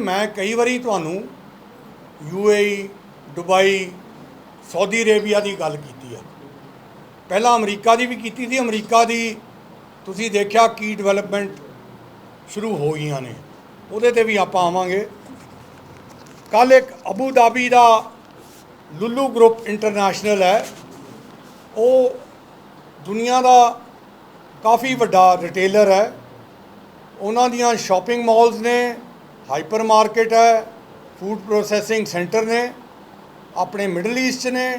ਮੈਂ ਕਈ ਵਾਰੀ ਤੁਹਾਨੂੰ ਯੂਏਈ, ਦੁਬਈ, ਸਾਊਦੀ ਅਰੇਬੀਆ ਦੀ ਗੱਲ ਕੀਤੀ ਹੈ ਪਹਿਲਾਂ ਅਮਰੀਕਾ ਦੀ ਵੀ ਕੀਤੀ ਸੀ, ਅਮਰੀਕਾ ਦੀ ਤੁਸੀਂ ਦੇਖਿਆ ਕੀ ਡਿਵੈਲਪਮੈਂਟ ਸ਼ੁਰੂ ਹੋ ਗਈਆਂ ਨੇ। ਉਹਦੇ ਤੇ ਵੀ ਆਪਾਂ ਆਵਾਂਗੇ। ਕੱਲ ਇੱਕ ਅਬੂ ਧਾਬੀ ਦਾ ਲੁੱਲੂ ਗਰੁੱਪ ਇੰਟਰਨੈਸ਼ਨਲ ਹੈ। ਉਹ ਦੁਨੀਆ ਦਾ ਕਾਫੀ ਵੱਡਾ ਰਿਟੇਲਰ ਹੈ। ਉਹਨਾਂ ਦੀਆਂ ਸ਼ਾਪਿੰਗ ਮਾਲਸ ਨੇ ਹਾਈਪਰ ਮਾਰਕੀਟ ਹੈ, ਫੂਡ ਪ੍ਰੋਸੈਸਿੰਗ ਸੈਂਟਰ ਨੇ, ਆਪਣੇ ਮਿਡਲ ਈਸਟ 'ਚ ਨੇ,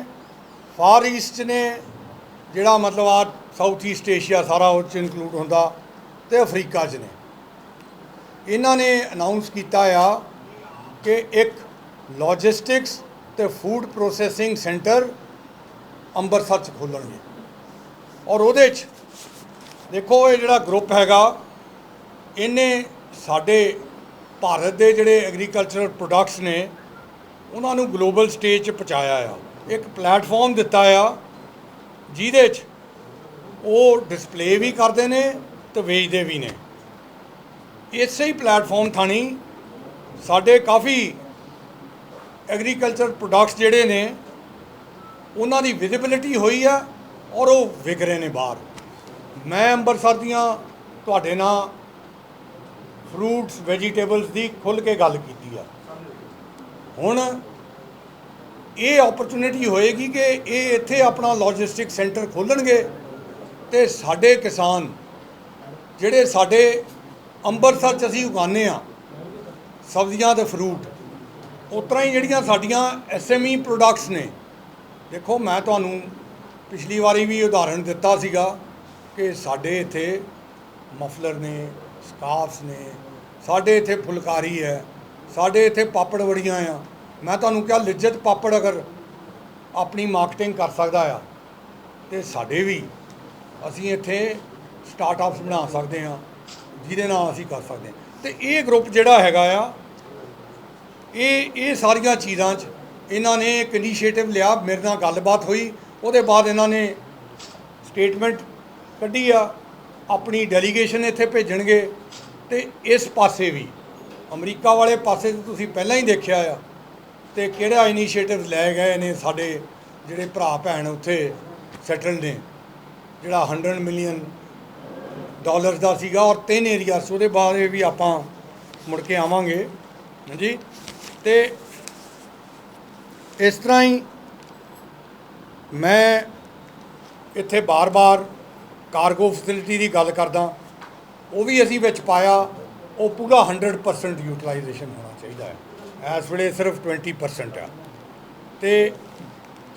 ਫਾਰ ਈਸਟ 'ਚ ਨੇ, ਜਿਹੜਾ ਮਤਲਬ ਆ ਸਾਊਥ ਈਸਟ ਏਸ਼ੀਆ ਸਾਰਾ ਉਹ 'ਚ ਇਨਕਲੂਡ ਹੁੰਦਾ ਤੇ ਅਫਰੀਕਾ 'ਚ ਨੇ। ਇਹਨਾਂ ਨੇ ਅਨਾਉਂਸ ਕੀਤਾ ਆ ਕਿ ਇੱਕ ਲੌਜਿਸਟਿਕਸ ਤੇ ਫੂਡ ਪ੍ਰੋਸੈਸਿੰਗ ਸੈਂਟਰ ਅੰਮ੍ਰਿਤਸਰ 'ਚ ਖੋਲਣਗੇ। ਔਰ ਉਹਦੇ 'ਚ ਦੇਖੋ ਇਹ ਜਿਹੜਾ ਗਰੁੱਪ ਹੈਗਾ, ਇਹਨੇ ਸਾਡੇ ਭਾਰਤ ਦੇ ਜਿਹੜੇ ਐਗਰੀਕਲਚਰਲ ਪ੍ਰੋਡਕਟਸ ਨੇ, ਉਹਨਾਂ ਨੂੰ ਗਲੋਬਲ ਸਟੇਜ 'ਚ ਪਹੁੰਚਾਇਆ ਆ। ਇੱਕ ਪਲੇਟਫਾਰਮ ਦਿੱਤਾ ਆ, ਜਿਹਦੇ 'ਚ ਉਹ ਡਿਸਪਲੇ ਵੀ ਕਰਦੇ ਨੇ ਤੇ ਵੇਚਦੇ ਵੀ ਨੇ। ਇਸੇ ਹੀ ਪਲੇਟਫਾਰਮ ਥਾਣੀ ਸਾਡੇ ਕਾਫੀ ਐਗਰੀਕਲਚਰ ਪ੍ਰੋਡਕਟਸ ਜਿਹੜੇ ਨੇ, ਉਹਨਾਂ ਦੀ ਵਿਜ਼ਿਬਿਲਿਟੀ ਹੋਈ ਆ ਔਰ ਉਹ ਵਿਕ ਰਹੇ ਨੇ ਬਾਹਰ। ਮੈਂ ਅੰਮ੍ਰਿਤਸਰ ਦੀਆਂ ਤੁਹਾਡੇ ਨਾਲ ਫਰੂਟਸ ਵੈਜੀਟੇਬਲਸ ਦੀ ਖੁੱਲ ਕੇ ਗੱਲ ਕੀਤੀ ਆ। ਹੁਣ ਇਹ ਓਪਰਚੁਨਿਟੀ ਹੋਏਗੀ ਕਿ ਇਹ ਇੱਥੇ ਆਪਣਾ ਲੌਜਿਸਟਿਕ ਸੈਂਟਰ ਖੋਲਣਗੇ ਤੇ ਸਾਡੇ ਕਿਸਾਨ ਜਿਹੜੇ ਸਾਡੇ ਅੰਮ੍ਰਿਤਸਰ ਚ ਅਸੀਂ ਉਗਾਉਂਦੇ ਆ ਸਬਜ਼ੀਆਂ ਤੇ ਫਰੂਟ ਉਸ ਤਰ੍ਹਾਂ ਹੀ ਜਿਹੜੀਆਂ ਸਾਡੀਆਂ ਐਸਐਮਈ ਪ੍ਰੋਡਕਟਸ ਨੇ। ਦੇਖੋ, ਮੈਂ ਤੁਹਾਨੂੰ ਪਿਛਲੀ ਵਾਰੀ ਵੀ ਉਦਾਹਰਣ ਦਿੱਤਾ ਸੀਗਾ ਕਿ ਸਾਡੇ ਇੱਥੇ ਮਫਲਰ ਨੇ ਸਟਾਫਸ ਨੇ, ਸਾਡੇ ਇੱਥੇ ਫੁਲਕਾਰੀ ਹੈ, ਸਾਡੇ ਇੱਥੇ ਪਾਪੜ ਵੜੀਆਂ ਆ। ਮੈਂ ਤੁਹਾਨੂੰ ਕਿਹਾ, ਲਿੱਜਤ ਪਾਪੜ ਅਗਰ ਆਪਣੀ ਮਾਰਕੀਟਿੰਗ ਕਰ ਸਕਦਾ ਆ, ਤੇ ਸਾਡੇ ਵੀ ਅਸੀਂ ਇੱਥੇ ਸਟਾਰਟਅਪਸ ਬਣਾ ਸਕਦੇ ਆ ਜਿਹਦੇ ਨਾਲ ਅਸੀਂ ਕਰ ਸਕਦੇ ਹਾਂ। ਤੇ ਇਹ ਗਰੁੱਪ ਜਿਹੜਾ ਹੈਗਾ ਆ, ਇਹ ਇਹ ਸਾਰੀਆਂ ਚੀਜ਼ਾਂ 'ਚ ਇਹਨਾਂ ਨੇ ਇੱਕ ਇਨੀਸ਼ੀਏਟਿਵ ਲਿਆ, ਮੇਰੇ ਨਾਲ ਗੱਲਬਾਤ ਹੋਈ, ਉਹਦੇ ਬਾਅਦ ਇਹਨਾਂ ਨੇ ਸਟੇਟਮੈਂਟ ਕੱਢੀ ਆ। ਆਪਣੀ ਡੈਲੀਗੇਸ਼ਨ ਇੱਥੇ ਭੇਜਣਗੇ ਤੇ ਇਸ ਪਾਸੇ ਵੀ। ਅਮਰੀਕਾ ਵਾਲੇ ਪਾਸੇ ਤੇ ਤੁਸੀਂ ਪਹਿਲਾਂ ਹੀ ਦੇਖਿਆ ਆ ਤੇ ਕਿਹੜਾ ਇਨੀਸ਼ੀਏਟਿਵ ਲੈ ਗਏ ਨੇ ਸਾਡੇ ਜਿਹੜੇ ਭਰਾ ਭੈਣ ਉੱਥੇ ਸੈਟਲ ਨੇ, ਜਿਹੜਾ 100 ਮਿਲੀਅਨ ਡਾਲਰ ਦਾ ਸੀਗਾ ਔਰ ਤਿੰਨ ਏਰੀਆਸ ਉਹਦੇ ਬਾਰੇ ਵੀ ਆਪਾਂ ਮੁੜ ਕੇ ਆਵਾਂਗੇ, ਹਾਂਜੀ? ਤੇ ਇਸ ਤਰ੍ਹਾਂ ਹੀ ਮੈਂ ਇੱਥੇ ਬਾਰ-ਬਾਰ ਕਾਰਗੋ ਫੈਸਿਲਿਟੀ ਦੀ ਗੱਲ ਕਰਦਾ, ਉਹ ਵੀ ਅਸੀਂ ਵਿੱਚ ਪਾਇਆ, ਉਹ ਪੂਰਾ 100% ਯੂਟਿਲਾਈਜੇਸ਼ਨ ਹੋਣਾ ਚਾਹੀਦਾ ਹੈ। ਇਸ ਵੇਲੇ ਸਿਰਫ 20% ਆ ਤੇ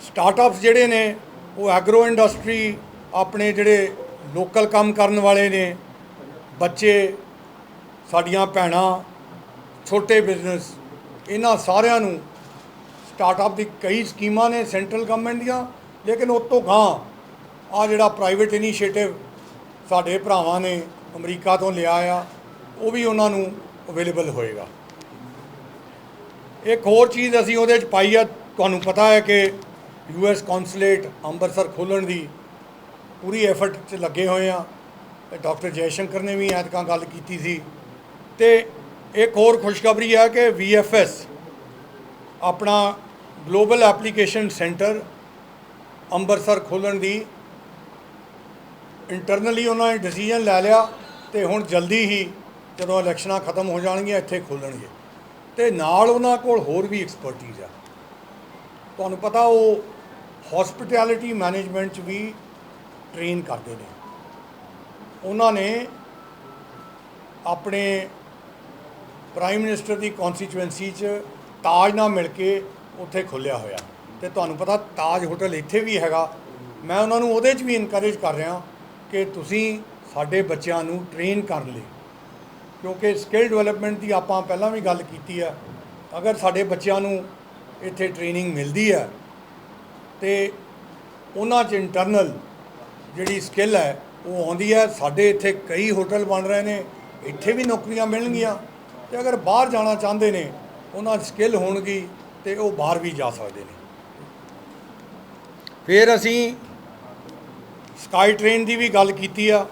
ਸਟਾਰਟਅਪਸ ਜਿਹੜੇ ਨੇ, ਉਹ ਐਗਰੋ ਇੰਡਸਟਰੀ ਆਪਣੇ ਜਿਹੜੇ ਲੋਕਲ ਕੰਮ ਕਰਨ ਵਾਲੇ ਨੇ, ਬੱਚੇ, ਸਾਡੀਆਂ ਭੈਣਾਂ, ਛੋਟੇ ਬਿਜ਼ਨਸ ਇਹਨਾਂ ਸਾਰਿਆਂ ਨੂੰ ਸਟਾਰਟਅਪ ਦੀ ਕਈ ਸਕੀਮਾਂ ਨੇ ਸੈਂਟਰਲ ਗਵਰਨਮੈਂਟ ਦੀਆਂ, ਲੇਕਿਨ ਉਸ ਤੋਂ ਗਾਂ ਆ ਜਿਹੜਾ ਪ੍ਰਾਈਵੇਟ ਇਨੀਸ਼ੀਏਟਿਵ ਸਾਡੇ ਭਰਾਵਾਂ ਨੇ ਅਮਰੀਕਾ ਤੋਂ ਲਿਆ ਆ, ਉਹ ਵੀ ਉਹਨਾਂ ਨੂੰ ਅਵੇਲੇਬਲ ਹੋਏਗਾ। ਇੱਕ ਹੋਰ ਚੀਜ਼ ਅਸੀਂ ਉਹਦੇ ਚ ਪਾਈ ਆ, ਤੁਹਾਨੂੰ ਪਤਾ ਹੈ ਕਿ ਯੂ ਯੂਐਸ ਕੌਂਸੂਲੇਟ ਅੰਮ੍ਰਿਤਸਰ ਖੋਲ੍ਹਣ ਦੀ ਪੂਰੀ ਐਫਰਟ 'ਚ ਲੱਗੇ ਹੋਏ ਆ ਡਾਕਟਰ ਜੈਸ਼ੰਕਰ ਨੇ ਵੀ ਐਤਕਾਂ ਗੱਲ ਕੀਤੀ ਸੀ। ਤੇ ਇੱਕ ਹੋਰ ਖੁਸ਼ਖਬਰੀ ਹੈ ਕਿ VFS ਆਪਣਾ ਗਲੋਬਲ ਐਪਲੀਕੇਸ਼ਨ ਸੈਂਟਰ ਅੰਮ੍ਰਿਤਸਰ ਖੋਲ੍ਹਣ ਦੀ ਇੰਟਰਨਲੀ ਉਹਨਾਂ ਨੇ ਡਿਸੀਜਨ ਲੈ ਲਿਆ ਤੇ ਹੁਣ ਜਲਦੀ ਹੀ ਜਦੋਂ ਇਲੈਕਸ਼ਨਾਂ ਖਤਮ ਹੋ ਜਾਣਗੀਆਂ, ਇੱਥੇ ਖੋਲ੍ਹਣਗੇ ਤੇ ਨਾਲ ਉਹਨਾਂ ਕੋਲ ਹੋਰ ਵੀ ਐਕਸਪਰਟਿਜ਼ ਆ। ਤੁਹਾਨੂੰ ਪਤਾ ਉਹ ਹਸਪਿਟੈਲਿਟੀ ਮੈਨੇਜਮੈਂਟ 'ਚ ਵੀ ਟ੍ਰੇਨ ਕਰਦੇ ਨੇ। ਉਹਨਾਂ ਨੇ ਆਪਣੇ ਪ੍ਰਾਈਮ ਮਿਨਿਸਟਰ ਦੀ ਕਨਸਟੀਚੁਐਂਸੀ 'ਚ ਤਾਜ ਨਾਲ ਮਿਲ ਕੇ ਉੱਥੇ ਖੋਲ੍ਹਿਆ ਹੋਇਆ। ਤੇ ਤੁਹਾਨੂੰ ਪਤਾ ਤਾਜ ਹੋਟਲ ਇੱਥੇ ਵੀ ਹੈਗਾ। ਮੈਂ ਉਹਨਾਂ ਨੂੰ ਉਹਦੇ 'ਚ ਵੀ ਇਨਕਰੇਜ ਕਰ ਰਿਹਾ। ਕਿ ਤੁਸੀਂ ਸਾਡੇ ਬੱਚਿਆਂ ਨੂੰ ਟ੍ਰੇਨ ਕਰ ਲਈ ਕਿਉਂਕਿ ਸਕਿੱਲ ਡਿਵੈਲਪਮੈਂਟ ਦੀ ਆਪਾਂ ਪਹਿਲਾਂ ਵੀ ਗੱਲ ਕੀਤੀ ਹੈ ਅਗਰ ਸਾਡੇ ਬੱਚਿਆਂ ਨੂੰ ਇੱਥੇ ਟ੍ਰੇਨਿੰਗ ਮਿਲਦੀ ਹੈ ਤੇ ਉਹਨਾਂ 'ਚ ਇੰਟਰਨਲ ਜਿਹੜੀ ਸਕਿੱਲ ਹੈ, ਉਹ ਆਉਂਦੀ ਹੈ ਸਾਡੇ ਇੱਥੇ ਕਈ ਹੋਟਲ ਬਣ ਰਹੇ ਨੇ, ਇੱਥੇ ਵੀ ਨੌਕਰੀਆਂ ਮਿਲਣਗੀਆਂ, ਤੇ ਅਗਰ ਬਾਹਰ ਜਾਣਾ ਚਾਹੁੰਦੇ ਨੇ, ਉਹਨਾਂ 'ਚ ਸਕਿੱਲ ਹੋਣਗੀ ਤੇ ਉਹ ਬਾਹਰ ਵੀ ਜਾ ਸਕਦੇ ਨੇ। ਫਿਰ ਅਸੀਂ ਸਕਾਈ ਟ੍ਰੇਨ ਦੀ ਵੀ ਗੱਲ ਕੀਤੀ ਆ।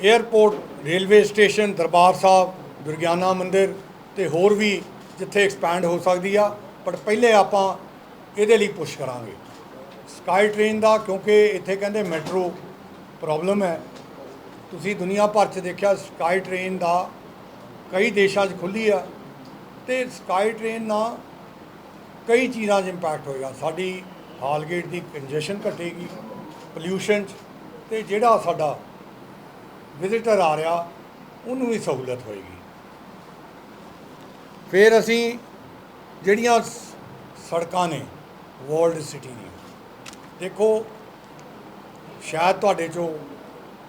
Airport railway station, Darbar Sahib, Durgiana Mandir ਤੇ ਹੋਰ ਵੀ ਜਿੱਥੇ ਐਕਸਪੈਂਡ ਹੋ ਸਕਦੀ ਆ ਬਟ ਪਹਿਲੇ ਆਪਾਂ ਇਹਦੇ ਲਈ ਪੁਸ਼ ਕਰਾਂਗੇ। ਸਕਾਈ ਟ੍ਰੇਨ ਦਾ ਕਿਉਂਕਿ ਇੱਥੇ ਕਹਿੰਦੇ ਮੈਟਰੋ ਪ੍ਰੋਬਲਮ ਹੈ। ਤੁਸੀਂ ਦੁਨੀਆ ਭਰ 'ਚ ਦੇਖਿਆ ਸਕਾਈ ਟ੍ਰੇਨ ਦਾ ਕਈ ਦੇਸ਼ਾਂ 'ਚ ਖੁੱਲੀ ਆ ਤੇ ਸਕਾਈ ਟ੍ਰੇਨ ਨਾਲ ਕਈ ਚੀਜ਼ਾਂ 'ਚ ਇੰਪੈਕਟ ਹੋਏਗਾ। ਸਾਡੀ ਹਾਲਗੇਟ ਦੀ ਕੰਜੈਸ਼ਨ ਘਟੇਗੀ। ਪੋਲਿਊਸ਼ਨ 'ਚ ਤੇ ਜਿਹੜਾ ਸਾਡਾ ਵਿਜ਼ਿਟਰ ਆ ਰਿਹਾ, ਉਹਨੂੰ ਵੀ ਸਹੂਲਤ ਹੋਏਗੀ। ਫਿਰ ਅਸੀਂ ਜਿਹੜੀਆਂ ਸੜਕਾਂ ਨੇ ਵਰਲਡ ਸਿਟੀ ਦੀਆਂ ਦੇਖੋ, ਸ਼ਾਇਦ ਤੁਹਾਡੇ ਚੋਂ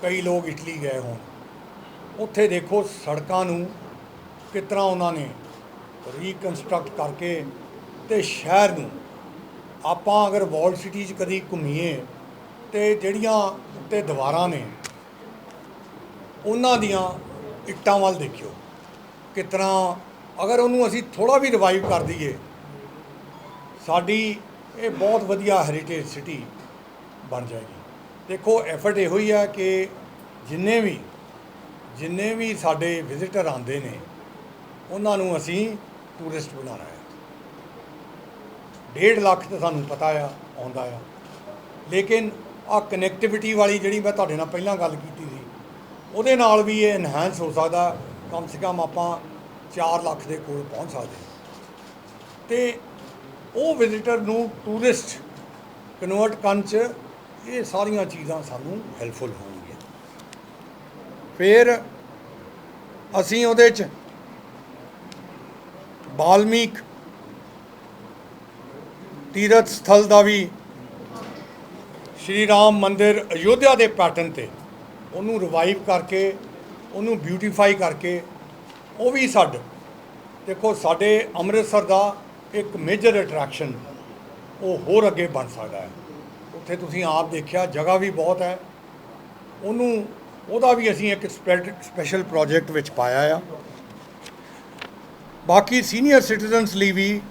ਕਈ ਲੋਕ ਇਟਲੀ ਗਏ ਹੋਣ। ਉੱਥੇ ਦੇਖੋ ਸੜਕਾਂ ਨੂੰ ਕਿਸ ਤਰ੍ਹਾਂ ਉਹਨਾਂ ਨੇ ਰੀਕਨਸਟਰਕਟ ਕਰਕੇ ਤੇ ਸ਼ਹਿਰ ਨੂੰ ਆਪਾਂ ਅਗਰ ਵਰਲਡ ਸਿਟੀ 'ਚ ਕਦੀ ਘੁੰਮੀਏ ਤੇ ਜਿਹੜੀਆਂ ਉੱਤੇ ਦੀਵਾਰਾਂ ਨੇ, ਉਹਨਾਂ ਦੀਆਂ ਇੱਟਾਂ ਵੱਲ ਦੇਖਿਓ। ਕਿਸ ਤਰ੍ਹਾਂ ਅਗਰ ਉਹਨੂੰ ਅਸੀਂ ਥੋੜਾ ਵੀ ਰਿਵਾਈਵ ਕਰ ਦਈਏ, ਸਾਡੀ ਇਹ ਬਹੁਤ ਵਧੀਆ ਹੈਰੀਟੇਜ ਸਿਟੀ ਬਣ ਜਾਏਗੀ। ਦੇਖੋ ਐਫਰਟ ਇਹੋ ਹੀ ਆ ਕਿ ਜਿੰਨੇ ਵੀ ਜਿੰਨੇ ਵੀ ਸਾਡੇ ਵਿਜ਼ਿਟਰ ਆਉਂਦੇ ਨੇ, ਉਹਨਾਂ ਨੂੰ ਅਸੀਂ ਟੂਰਿਸਟ ਬਣਾਉਣਾ ਹੈ। 1.5 ਲੱਖ ਤਾਂ ਸਾਨੂੰ ਪਤਾ ਆ, ਆਉਂਦਾ ਆ। ਲੇਕਿਨ ਆ ਕਨੈਕਟੀਵਿਟੀ ਵਾਲੀ ਜਿਹੜੀ ਮੈਂ ਤੁਹਾਡੇ ਨਾਲ ਪਹਿਲਾਂ ਗੱਲ ਕੀਤੀ ਸੀ, ਉਹਦੇ ਨਾਲ ਵੀ ਇਹ ਐਨਹਾਂਸ ਹੋ ਸਕਦਾ, ਕਮ ਸੇ ਕਮ ਆਪਾਂ 4 ਲੱਖ ਦੇ ਕੋਲ ਪਹੁੰਚ ਸਕਦੇ ਹਾਂ। ਤੇ ਉਹ ਵਿਜ਼ਿਟਰ ਨੂੰ ਟੂਰਿਸਟ ਕਨਵਰਟ ਕਰਨ ਚ ਇਹ ਸਾਰੀਆਂ ਚੀਜ਼ਾਂ ਸਾਨੂੰ ਹੈਲਪਫੁਲ ਹੋਣਗੀਆਂ ਫਿਰ ਅਸੀਂ ਉਹਦੇ ਚ ਬਾਲਮੀਕ ਤੀਰਥ ਸਥਲ ਦਾ ਵੀ ਸ਼੍ਰੀ ਰਾਮ ਮੰਦਿਰ ਅਯੋਧਿਆ ਦੇ ਪੈਟਰਨ ਤੇ ਉਹਨੂੰ ਰਿਵਾਈਵ ਕਰਕੇ, ਉਹਨੂੰ ਬਿਊਟੀਫਾਈ ਕਰਕੇ, ਉਹ ਵੀ ਸਾਡ। ਦੇਖੋ, ਸਾਡੇ ਅੰਮ੍ਰਿਤਸਰ ਦਾ ਇੱਕ ਮੇਜਰ ਅਟਰੈਕਸ਼ਨ ਉਹ ਹੋਰ ਅੱਗੇ ਬਣ ਸਕਦਾ ਹੈ। ਉੱਥੇ ਤੁਸੀਂ ਆਪ ਦੇਖਿਆ, ਜਗ੍ਹਾ ਵੀ ਬਹੁਤ ਹੈ। ਉਹਨੂੰ, ਉਹਦਾ ਵੀ ਅਸੀਂ ਇੱਕ ਸਪੈਸ਼ਲ ਪ੍ਰੋਜੈਕਟ ਵਿੱਚ ਪਾਇਆ ਆ। ਬਾਕੀ ਸੀਨੀਅਰ ਸਿਟੀਜ਼ਨਸ ਲਈ ਵੀ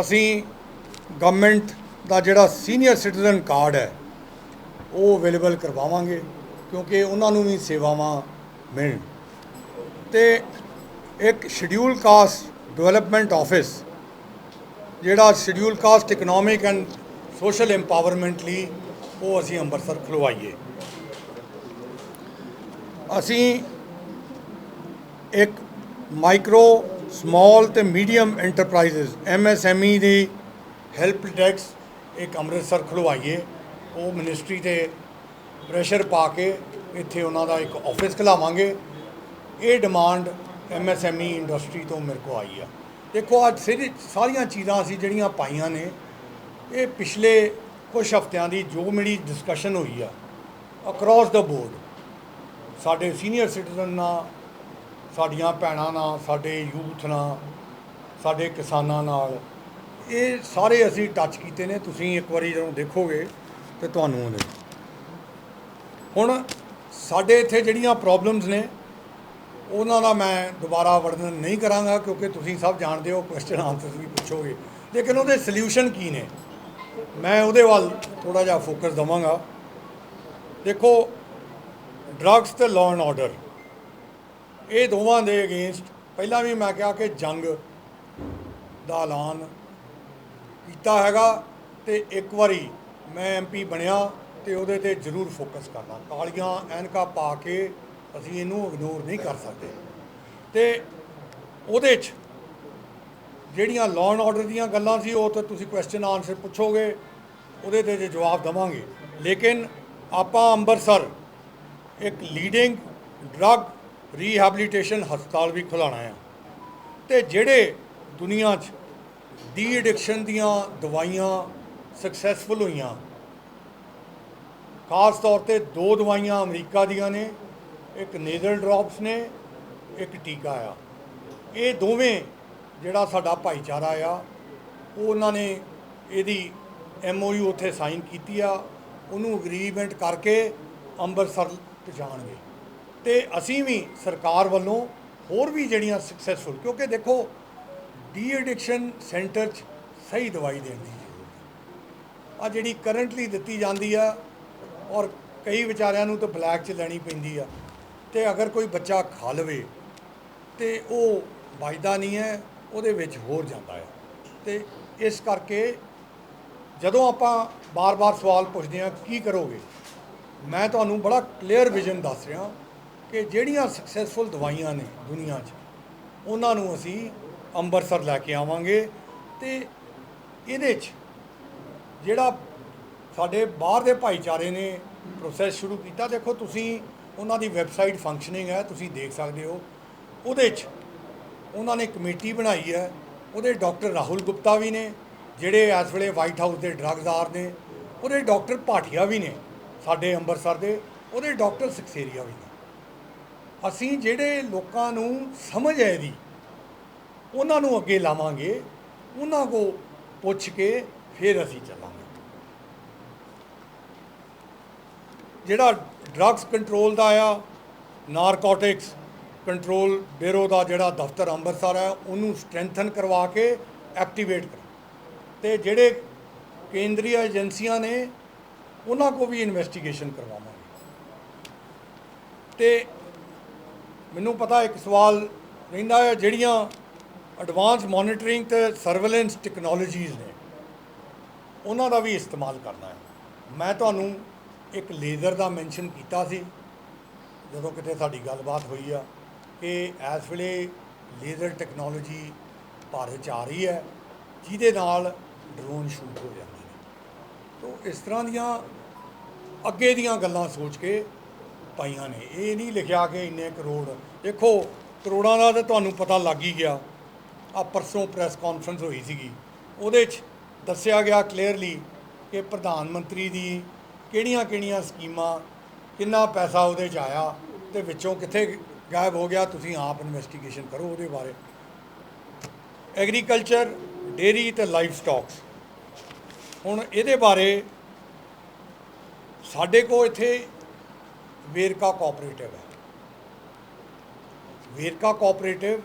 ਅਸੀਂ ਗਵਰਨਮੈਂਟ ਦਾ ਜਿਹੜਾ ਸੀਨੀਅਰ ਸਿਟੀਜ਼ਨ ਕਾਰਡ ਹੈ, ਉਹ ਅਵੇਲੇਬਲ ਕਰਵਾਵਾਂਗੇ, ਕਿਉਂਕਿ ਉਹਨਾਂ ਨੂੰ ਵੀ ਸੇਵਾਵਾਂ ਮਿਲਣ। ਤੇ ਇੱਕ ਸ਼ਡਿਊਲ ਕਾਸਟ ਡਿਵੈਲਪਮੈਂਟ ਆਫਿਸ ਜਿਹੜਾ schedule caste economic and social empowerment ਲਈ ਉਹ ਅਸੀਂ ਅੰਮ੍ਰਿਤਸਰ ਖਲਵਾਈਏ। ਅਸੀਂ ਇੱਕ ਮਾਈਕਰੋ ਸਮਾਲ ਤੇ ਮੀਡੀਅਮ ਐਂਟਰਪ੍ਰਾਈਜ਼ਸ ਐਮਐਸਐਮਈ E ਦੀ ਹੈਲਪ ਡੈਸਕ ਇੱਕ ਅੰਮ੍ਰਿਤਸਰ ਖੁਲਵਾਈਏ, ਉਹ ਮਿਨਿਸਟਰੀ ਤੇ ਪ੍ਰੈਸ਼ਰ ਪਾ ਕੇ ਇੱਥੇ ਉਹਨਾਂ ਦਾ ਇੱਕ ਆਫਿਸ ਖੁਲਾਵਾਂਗੇ। ਇਹ ਡਿਮਾਂਡ ਐਮਐਸਐਮਈ ਇੰਡਸਟਰੀ ਤੋਂ ਮੇਰੇ ਕੋ ਆਈ ਆ। ਦੇਖੋ, ਅੱਜ ਸਿਰ ਸਾਰੀਆਂ ਚੀਜ਼ਾਂ ਅਸੀਂ ਜਿਹੜੀਆਂ ਪਾਈਆਂ ਨੇ, ਇਹ ਪਿਛਲੇ ਕੁਝ ਹਫ਼ਤਿਆਂ ਦੀ ਜੋ ਮੇਰੀ ਡਿਸਕਸ਼ਨ ਹੋਈ ਆ ਅਕ੍ਰੋਸ ਦਾ ਬੋਰਡ ਸਾਡੇ ਸੀਨੀਅਰ ਸਿਟੀਜ਼ਨ ਨਾਲ, ਸਾਡੀਆਂ ਭੈਣਾਂ ਨਾਲ, ਸਾਡੇ ਯੂਥ ਨਾਲ, ਸਾਡੇ ਕਿਸਾਨਾਂ ਨਾਲ ਇਹ ਸਾਰੇ ਅਸੀਂ ਟੱਚ ਕੀਤੇ ਨੇ, ਤੁਸੀਂ ਇੱਕ ਵਾਰੀ ਜਦੋਂ ਦੇਖੋਗੇ ਤੇ ਤੁਹਾਨੂੰ ਉਹਨੇ ਹੁਣ ਸਾਡੇ ਇੱਥੇ ਜਿਹੜੀਆਂ ਪ੍ਰੋਬਲਮਸ ਨੇ, ਉਹਨਾਂ ਦਾ ਮੈਂ ਦੁਬਾਰਾ ਵਰਣਨ ਨਹੀਂ ਕਰਾਂਗਾ, ਕਿਉਂਕਿ ਤੁਸੀਂ ਸਭ ਜਾਣਦੇ ਹੋ ਕੁਐਸਚਨ ਆਨਸਰਸ ਵੀ ਪੁੱਛੋਗੇ। ਲੇਕਿਨ ਉਹਦੇ ਸੋਲੂਸ਼ਨ ਕੀ ਨੇ? ਮੈਂ ਉਹਦੇ ਵੱਲ ਥੋੜਾ ਜਿਹਾ ਫੋਕਸ ਦਵਾਂਗਾ। ਦੇਖੋ ਡਰੱਗਸ ਤੇ ਲਾਅ ਐਂਡ ਆਰਡਰ ਇਹ ਦੋਵਾਂ ਦੇ ਅਗੇਂਸਟ ਪਹਿਲਾਂ ਵੀ ਮੈਂ ਕਿਹਾ ਕਿ ਜੰਗ ਦਾ ਐਲਾਨ ਕੀਤਾ ਹੈਗਾ ਤੇ ਇੱਕ ਵਾਰੀ ਮੈਂ ਐਮਪੀ ਬਣਿਆ ਤੇ ਉਹਦੇ ਤੇ ਜ਼ਰੂਰ ਫੋਕਸ ਕਰਨਾ। ਕਾਲੀਆਂ ਐਨਕਾ ਪਾ ਕੇ ਅਸੀਂ ਇਹਨੂੰ ਇਗਨੋਰ ਨਹੀਂ ਕਰ ਸਕਦੇ। ਤੇ ਉਹਦੇ 'ਚ ਜਿਹੜੀਆਂ ਲਾਅ ਐਂਡ ਆਰਡਰ ਦੀਆਂ ਗੱਲਾਂ ਸੀ, ਉਹ ਤਾਂ ਤੁਸੀਂ ਕੁਐਸਚਨ ਆਨਸਰ ਪੁੱਛੋਗੇ, ਉਹਦੇ ਤੇ ਜੇ ਜਵਾਬ ਦਵਾਂਗੇ। ਲੇਕਿਨ ਆਪਾਂ ਅੰਮ੍ਰਿਤਸਰ ਇੱਕ ਲੀਡਿੰਗ ਡਰੱਗ ਰੀਹੈਬਿਲਿਟੇਸ਼ਨ ਹਸਪਤਾਲ ਵੀ ਖੁਲਾਣਾ ਹੈ ਤੇ ਜਿਹੜੇ ਦੁਨੀਆ 'ਚ ਡੀ ਐਡਿਕਸ਼ਨ ਦੀਆਂ ਦਵਾਈਆਂ ਸਕਸੈਸਫੁਲ ਹੋਈਆਂ। ਖਾਸ ਤੌਰ ਤੇ ਦੋ ਦਵਾਈਆਂ ਅਮਰੀਕਾ ਦੀਆਂ ਨੇ, ਇੱਕ ਨੇਜ਼ਲ ਡ੍ਰੌਪਸ ਨੇ, ਇੱਕ ਟੀਕਾ ਆ। ਇਹ ਦੋਵੇਂ ਜਿਹੜਾ ਸਾਡਾ ਭਾਈਚਾਰਾ ਆ ਉਹ ਉਹਨਾਂ ਨੇ ਇਹਦੀ ਐਮਓਯੂ ਉੱਥੇ ਸਾਈਨ ਕੀਤੀ ਆ, ਉਹਨੂੰ ਅਗਰੀਮੈਂਟ ਕਰਕੇ ਅੰਮ੍ਰਿਤਸਰ ਪਹੁੰਚਾਉਣਗੇ। ਤੇ ਅਸੀਂ ਵੀ ਸਰਕਾਰ ਵੱਲੋਂ ਹੋਰ ਵੀ ਜਿਹੜੀਆਂ ਸਕਸੈਸਫੁਲ ਕਿਉਂਕਿ ਦੇਖੋ ਡੀ ਐਡਿਕਸ਼ਨ ਸੈਂਟਰ 'ਚ ਸਹੀ ਦਵਾਈ ਦੇਣ ਦੀ ਜ਼ਰੂਰਤ ਆ ਜਿਹੜੀ ਕਰੰਟਲੀ ਦਿੱਤੀ ਜਾਂਦੀ ਆ, ਔਰ ਕਈ ਵਿਚਾਰਿਆਂ ਨੂੰ ਤਾਂ ਬਲੈਕ 'ਚ ਲੈਣੀ ਪੈਂਦੀ ਆ, ਤੇ ਅਗਰ ਕੋਈ ਬੱਚਾ ਖਾ ਲਵੇ, ਤੇ ਉਹ ਵੱਜਦਾ ਨਹੀਂ ਹੈ, ਉਹਦੇ ਵਿੱਚ ਹੋਰ ਜਾਂਦਾ ਹੈ ਤੇ ਇਸ ਕਰਕੇ ਜਦੋਂ ਆਪਾਂ ਬਾਰ-ਬਾਰ ਸਵਾਲ ਪੁੱਛਦੇ ਹਾਂ, ਕੀ ਕਰੋਗੇ? ਮੈਂ ਤੁਹਾਨੂੰ ਬੜਾ ਕਲੀਅਰ ਵਿਜ਼ਨ ਦੱਸ ਰਿਹਾ ਕਿ ਜਿਹੜੀਆਂ ਸਕਸੈਸਫੁਲ ਦਵਾਈਆਂ ਨੇ ਦੁਨੀਆ 'ਚ, ਉਹਨਾਂ ਨੂੰ ਅਸੀਂ ਅੰਮ੍ਰਿਤਸਰ ਲੈ ਕੇ ਆਵਾਂਗੇ ਤੇ ਇਹਦੇ 'ਚ ਜਿਹੜਾ ਸਾਡੇ ਬਾਹਰ ਦੇ ਭਾਈਚਾਰੇ ਨੇ ਪ੍ਰੋਸੈਸ ਸ਼ੁਰੂ ਕੀਤਾ, ਦੇਖੋ ਤੁਸੀਂ ਉਹਨਾਂ ਦੀ ਵੈਬਸਾਈਟ ਫੰਕਸ਼ਨਿੰਗ ਹੈ, ਤੁਸੀਂ ਦੇਖ ਸਕਦੇ ਹੋ। ਉਹਦੇ 'ਚ ਉਹਨਾਂ ਨੇ ਕਮੇਟੀ ਬਣਾਈ ਹੈ, ਉਹਦੇ ਡਾਕਟਰ ਰਾਹੁਲ ਗੁਪਤਾ ਵੀ ਨੇ, ਜਿਹੜੇ ਇਸ ਵੇਲੇ ਵਾਈਟ ਹਾਊਸ ਦੇ ਡਰੱਗਜ਼ਾਰ ਨੇ, ਉਹਦੇ ਡਾਕਟਰ ਭਾਟੀਆ ਵੀ ਨੇ ਸਾਡੇ ਅੰਮ੍ਰਿਤਸਰ ਦੇ, ਉਹਦੇ ਡਾਕਟਰ ਸਕਸੇਰੀਆ ਵੀ ਨੇ। ਅਸੀਂ ਜਿਹੜੇ ਲੋਕਾਂ ਨੂੰ ਸਮਝ ਹੈ ਇਹਦੀ ਉਹਨਾਂ ਨੂੰ ਅੱਗੇ ਲਾਵਾਂਗੇ, ਉਹਨਾਂ ਕੋ ਪੁੱਛ ਕੇ ਫਿਰ ਅਸੀਂ ਚੱਲਾਂਗੇ। ਜਿਹੜਾ ਡਰੱਗਸ ਕੰਟਰੋਲ ਦਾ ਆ ਨਾਰਕੋਟਿਕਸ ਕੰਟਰੋਲ ਬਿਊਰੋ ਦਾ ਜਿਹੜਾ ਦਫ਼ਤਰ ਅੰਮ੍ਰਿਤਸਰ ਹੈ, ਉਹਨੂੰ ਸਟਰੈਂਥਨ ਕਰਵਾ ਕੇ ਐਕਟੀਵੇਟ ਕਰ। ਤੇ ਜਿਹੜੇ ਕੇਂਦਰੀ ਏਜੰਸੀਆਂ ਨੇ, ਉਹਨਾਂ ਕੋ ਵੀ ਇਨਵੈਸਟੀਗੇਸ਼ਨ ਕਰਵਾਵਾਂਗੇ। ਤੇ ਮੈਨੂੰ ਪਤਾ ਇੱਕ ਸਵਾਲ ਰਹਿੰਦਾ ਹੈ, ਜਿਹੜੀਆਂ ਐਡਵਾਂਸ ਮੋਨੀਟਰਿੰਗ ਤੇ ਸਰਵੇਲੈਂਸ ਟੈਕਨੋਲੋਜੀਜ਼ ਨੇ। ਉਹਨਾਂ ਦਾ ਵੀ ਇਸਤੇਮਾਲ ਕਰਨਾ ਹੈ। ਮੈਂ ਤੁਹਾਨੂੰ ਇੱਕ ਲੇਜ਼ਰ ਦਾ ਮੈਂਸ਼ਨ ਕੀਤਾ ਸੀ, ਜਦੋਂ ਕਿਤੇ ਸਾਡੀ ਗੱਲਬਾਤ ਹੋਈ ਆ, ਕਿ ਇਸ ਵੇਲੇ ਲੇਜ਼ਰ ਟੈਕਨੋਲੋਜੀ ਭਾਰਤ 'ਚ ਆ ਰਹੀ ਹੈ, ਜਿਹਦੇ ਨਾਲ ਡਰੋਨ ਸ਼ੂਟ ਹੋ ਜਾਂਦੇ ਨੇ। ਤੋ ਇਸ ਤਰ੍ਹਾਂ ਦੀਆਂ ਅੱਗੇ ਦੀਆਂ ਗੱਲਾਂ ਸੋਚ ਕੇ ਪਾਈਆਂ ਨੇ। ਇਹ ਨਹੀਂ ਲਿਖਿਆ ਕਿ ਇੰਨੇ ਕਰੋੜ, ਦੇਖੋ, ਕਰੋੜਾਂ ਦਾ ਤਾਂ ਤੁਹਾਨੂੰ ਪਤਾ ਲੱਗ ਹੀ ਗਿਆ। ਆ ਪਰਸੋਂ ਪ੍ਰੈਸ ਕਾਨਫਰੰਸ ਹੋਈ ਸੀਗੀ। ਉਹਦੇ 'ਚ ਦੱਸਿਆ ਗਿਆ ਕਲੀਅਰਲੀ ਕਿ ਪ੍ਰਧਾਨ ਮੰਤਰੀ ਦੀ ਕਿਹੜੀਆਂ ਕਿਹੜੀਆਂ ਸਕੀਮਾਂ, ਕਿੰਨਾ ਪੈਸਾ ਉਹਦੇ 'ਚ ਆਇਆ ਤੇ ਵਿੱਚੋਂ ਕਿੱਥੇ ਗਾਇਬ ਹੋ ਗਿਆ, ਤੁਸੀਂ ਆਪ ਇਨਵੈਸਟੀਗੇਸ਼ਨ ਕਰੋ ਉਹਦੇ ਬਾਰੇ। ਐਗਰੀਕਲਚਰ ਡੇਰੀ ਤੇ ਲਾਈਫ ਸਟਾਕਸ ਹੁਣ ਇਹਦੇ ਬਾਰੇ ਸਾਡੇ ਕੋਲ ਇੱਥੇ ਵੇਰਕਾ ਕੋਆਪਰੇਟਿਵ ਹੈ। ਵੇਰਕਾ ਕੋਆਪਰੇਟਿਵ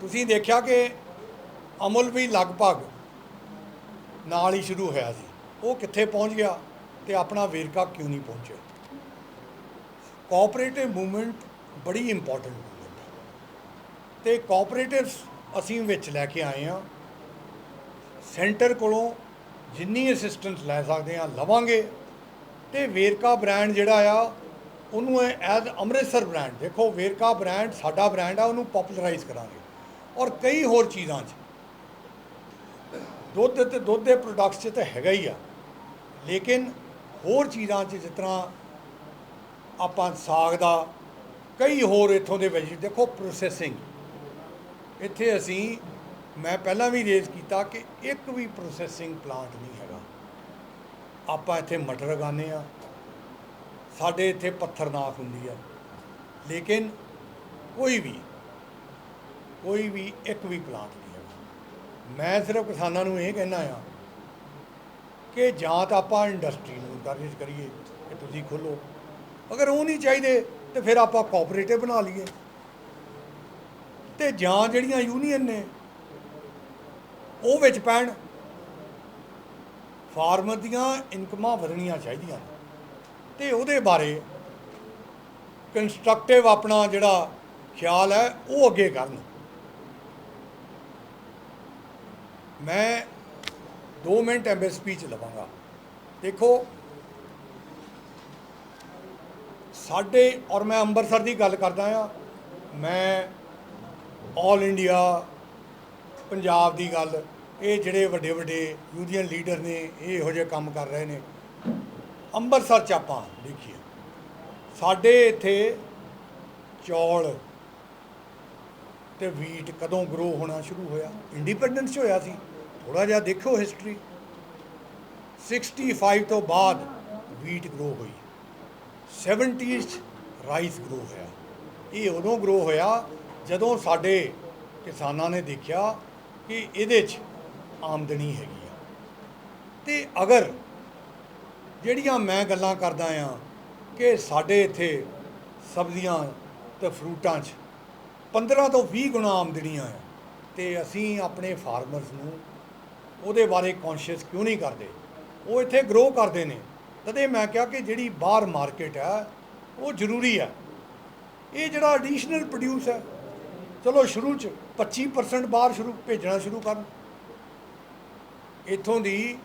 ਤੁਸੀਂ ਦੇਖਿਆ ਕਿ ਅਮਲ ਵੀ ਲਗਭਗ ਨਾਲ ਹੀ ਸ਼ੁਰੂ ਹੋਇਆ ਸੀ। ਉਹ ਕਿੱਥੇ ਪਹੁੰਚ ਗਿਆ ਤੇ ਆਪਣਾ ਵੇਰਕਾ ਕਿਉਂ ਨਹੀਂ ਪਹੁੰਚਿਆ? ਕੋਆਪਰੇਟਿਵ ਮੂਵਮੈਂਟ ਬੜੀ ਇੰਪੋਰਟੈਂਟ ਮੂਵਮੈਂਟ ਹੈ। ਤੇ ਕੋਆਪਰੇਟਿਵਸ ਅਸੀਂ ਵਿੱਚ ਲੈ ਕੇ ਆਏ ਆ ਸੈਂਟਰ ਕੋਲੋਂ ਜਿੰਨੀ ਅਸਿਸਟੈਂਸ ਲੈ ਸਕਦੇ ਆ ਲਵਾਂਗੇ। ਤੇ ਵੇਰਕਾ ਬ੍ਰਾਂਡ ਜਿਹੜਾ ਆ, ਉਹਨੂੰ ਐਜ਼ ਅੰਮ੍ਰਿਤਸਰ ਬ੍ਰਾਂਡ ਦੇਖੋ ਵੇਰਕਾ ਬ੍ਰਾਂਡ ਸਾਡਾ ਬ੍ਰਾਂਡ ਆ, ਉਹਨੂੰ ਪਪੂਲਰਾਈਜ਼ ਕਰਾਂਗੇ। ਔਰ ਕਈ ਹੋਰ ਚੀਜ਼ਾਂ 'ਚ। ਦੁੱਧ ਤੇ ਦੁੱਧ ਦੇ ਪ੍ਰੋਡਕਟਸ 'ਚ ਤਾਂ ਹੈਗਾ ਹੀ ਆ। ਲੇਕਿਨ ਹੋਰ ਚੀਜ਼ਾਂ 'ਚ ਜਿਸ ਤਰ੍ਹਾਂ ਆਪਾਂ ਸਾਗ ਦਾ, ਕਈ ਹੋਰ ਇੱਥੋਂ ਦੇ ਵੈਜੀ ਦੇਖੋ ਪ੍ਰੋਸੈਸਿੰਗ ਇੱਥੇ ਅਸੀਂ, ਮੈਂ ਪਹਿਲਾਂ ਵੀ ਰੇਜ਼ ਕੀਤਾ ਕਿ ਇੱਕ ਵੀ ਪ੍ਰੋਸੈਸਿੰਗ ਪਲਾਂਟ ਨਹੀਂ ਹੈਗਾ। ਆਪਾਂ ਇੱਥੇ ਮਟਰ ਉਗਾਉਂਦੇ ਆ ਸਾਡੇ ਇੱਥੇ ਪੱਥਰਨਾਕ ਹੁੰਦੀ ਆ। ਲੇਕਿਨ ਕੋਈ ਵੀ ਕੋਈ ਵੀ ਇੱਕ ਵੀ ਪਲਾਂਟ ਨਹੀਂ ਹੈਗਾ। ਮੈਂ ਸਿਰਫ ਕਿਸਾਨਾਂ ਨੂੰ ਇਹ ਕਹਿਣਾ ਆ ਕਿ ਜਾਂ ਤਾਂ ਆਪਾਂ ਇੰਡਸਟਰੀ ਨੂੰ ਇਨਕਰੇਜ ਕਰੀਏ ਕਿ ਤੁਸੀਂ ਖੋਲੋ ਅਗਰ ਉਹ ਨਹੀਂ ਚਾਹੀਦੇ, ਤੇ ਫਿਰ ਆਪਾਂ ਕੋਆਪਰੇਟਿਵ ਬਣਾ ਲਈਏ। ਤੇ ਜਾਂ ਜਿਹੜੀਆਂ ਯੂਨੀਅਨ ਨੇ, ਉਹ ਵਿੱਚ ਪੈਣ। ਫਾਰਮਰ ਦੀਆਂ ਇਨਕਮਾਂ ਵਧਣੀਆਂ ਚਾਹੀਦੀਆਂ ਨੇ। ਤੇ ਉਹਦੇ ਬਾਰੇ ਕੰਸਟਰਕਟਿਵ ਆਪਣਾ ਜਿਹੜਾ ਖਿਆਲ ਹੈ, ਉਹ ਅੱਗੇ ਕਰਨ। ਮੈਂ 2 ਮਿੰਟ ਐਮਐਸਪੀ ਚ ਲਵਾਂਗਾ। ਦੇਖੋ, ਸਾਡੇ ਔਰ ਮੈਂ ਅੰਮ੍ਰਿਤਸਰ ਦੀ ਗੱਲ ਕਰਦਾ ਆ ਮੈਂ ਆਲ ਇੰਡੀਆ ਪੰਜਾਬ ਦੀ ਗੱਲ, ਇਹ ਜਿਹੜੇ ਵੱਡੇ ਵੱਡੇ ਯੂਨੀਅਨ ਲੀਡਰ ਨੇ, ਇਹ ਇਹੋ ਜਿਹੇ ਕੰਮ ਕਰ ਰਹੇ ਨੇ। ਅੰਮ੍ਰਿਤਸਰ ਚ ਆਪਾਂ ਦੇਖੀਏ, ਸਾਡੇ ਇੱਥੇ ਚੌਲ ਤੇ ਵੀਟ ਕਦੋਂ ਗਰੋ ਹੋਣਾ ਸ਼ੁਰੂ ਹੋਇਆ? ਇੰਡੀਪੈਂਡੈਂਸ 'ਚ ਹੋਇਆ ਸੀ। ਥੋੜਾ ਜਿਹਾ ਦੇਖੋ ਹਿਸਟਰੀ 65 ਤੋਂ ਬਾਅਦ ਵੀਟ ਗਰੋ ਹੋਈ। 70s 'ਚ ਰਾਈਸ ਗਰੋ ਹੋਇਆ। ਇਹ ਉਦੋਂ ਗਰੋ ਹੋਇਆ ਜਦੋਂ ਸਾਡੇ ਕਿਸਾਨਾਂ ਨੇ ਦੇਖਿਆ ਕਿ ਇਹਦੇ 'ਚ ਆਮਦਨੀ ਹੈਗੀ ਆ। ਤੇ ਅਗਰ ਜਿਹੜੀਆਂ ਮੈਂ ਗੱਲਾਂ ਕਰਦਾ ਆ ਕਿ ਸਾਡੇ ਇੱਥੇ ਸਬਜ਼ੀਆਂ ਤੇ ਫਰੂਟਾਂ 'ਚ 15 ਤੋਂ 20 ਗੁਣਾ ਆਮਦਨੀਆਂ ਆ, ਤੇ ਅਸੀਂ ਆਪਣੇ ਫਾਰਮਰਸ ਨੂੰ ਉਹਦੇ ਬਾਰੇ ਕੌਨਸ਼ੀਅਸ ਕਿਉਂ ਨਹੀਂ ਕਰਦੇ? ਉਹ ਇੱਥੇ ਗਰੋ ਕਰਦੇ ਨੇ। ਤਦੇ ਮੈਂ ਕਿਹਾ ਕਿ ਜਿਹੜੀ ਬਾਹਰ ਮਾਰਕੀਟ ਹੈ, ਉਹ ਜ਼ਰੂਰੀ ਹੈ। ਇਹ ਜਿਹੜਾ ਐਡੀਸ਼ਨਲ ਪ੍ਰੋਡਿਊਸ ਹੈ, ਚਲੋ ਸ਼ੁਰੂ ਚ 25% ਬਾਹਰ ਸ਼ੁਰੂ, ਭੇਜਣਾ ਸ਼ੁਰੂ ਕਰਨ। ਇੱਥੋਂ ਦੀ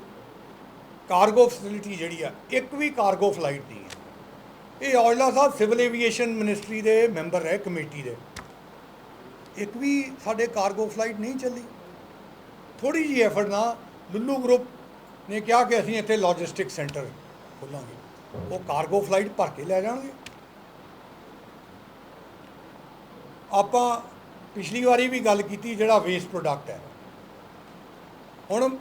ਕਾਰਗੋ ਫੈਸਿਲਿਟੀ ਜਿਹੜੀ ਆ ਇੱਕ ਵੀ ਕਾਰਗੋ ਫਲਾਈਟ ਨਹੀਂ ਹੈ। ਇਹ Aujla Sahib civil aviation ministry ਦੇ ਮੈਂਬਰ ਹੈ, ਕਮੇਟੀ ਦੇ। ਇੱਕ ਵੀ ਸਾਡੇ ਕਾਰਗੋ ਫਲਾਈਟ ਨਹੀਂ ਚੱਲੀ। ਥੋੜੀ ਜਿਹੀ ਐਫਰਟ ਨਾਲ ਲੁੱਲੂ ਗਰੁੱਪ ਨੇ ਕਿਹਾ ਕਿ ਅਸੀਂ ਇੱਥੇ ਲੌਜਿਸਟਿਕ ਸੈਂਟਰ ਖੋਲਾਂਗੇ। ਉਹ ਕਾਰਗੋ ਫਲਾਈਟ ਭਰ ਕੇ ਲੈ ਜਾਣਗੇ। ਆਪਾਂ ਪਿਛਲੀ ਵਾਰੀ ਵੀ ਗੱਲ ਕੀਤੀ ਜਿਹੜਾ ਵੇਸਟ ਪ੍ਰੋਡਕਟ ਹੈ। ਹੁਣ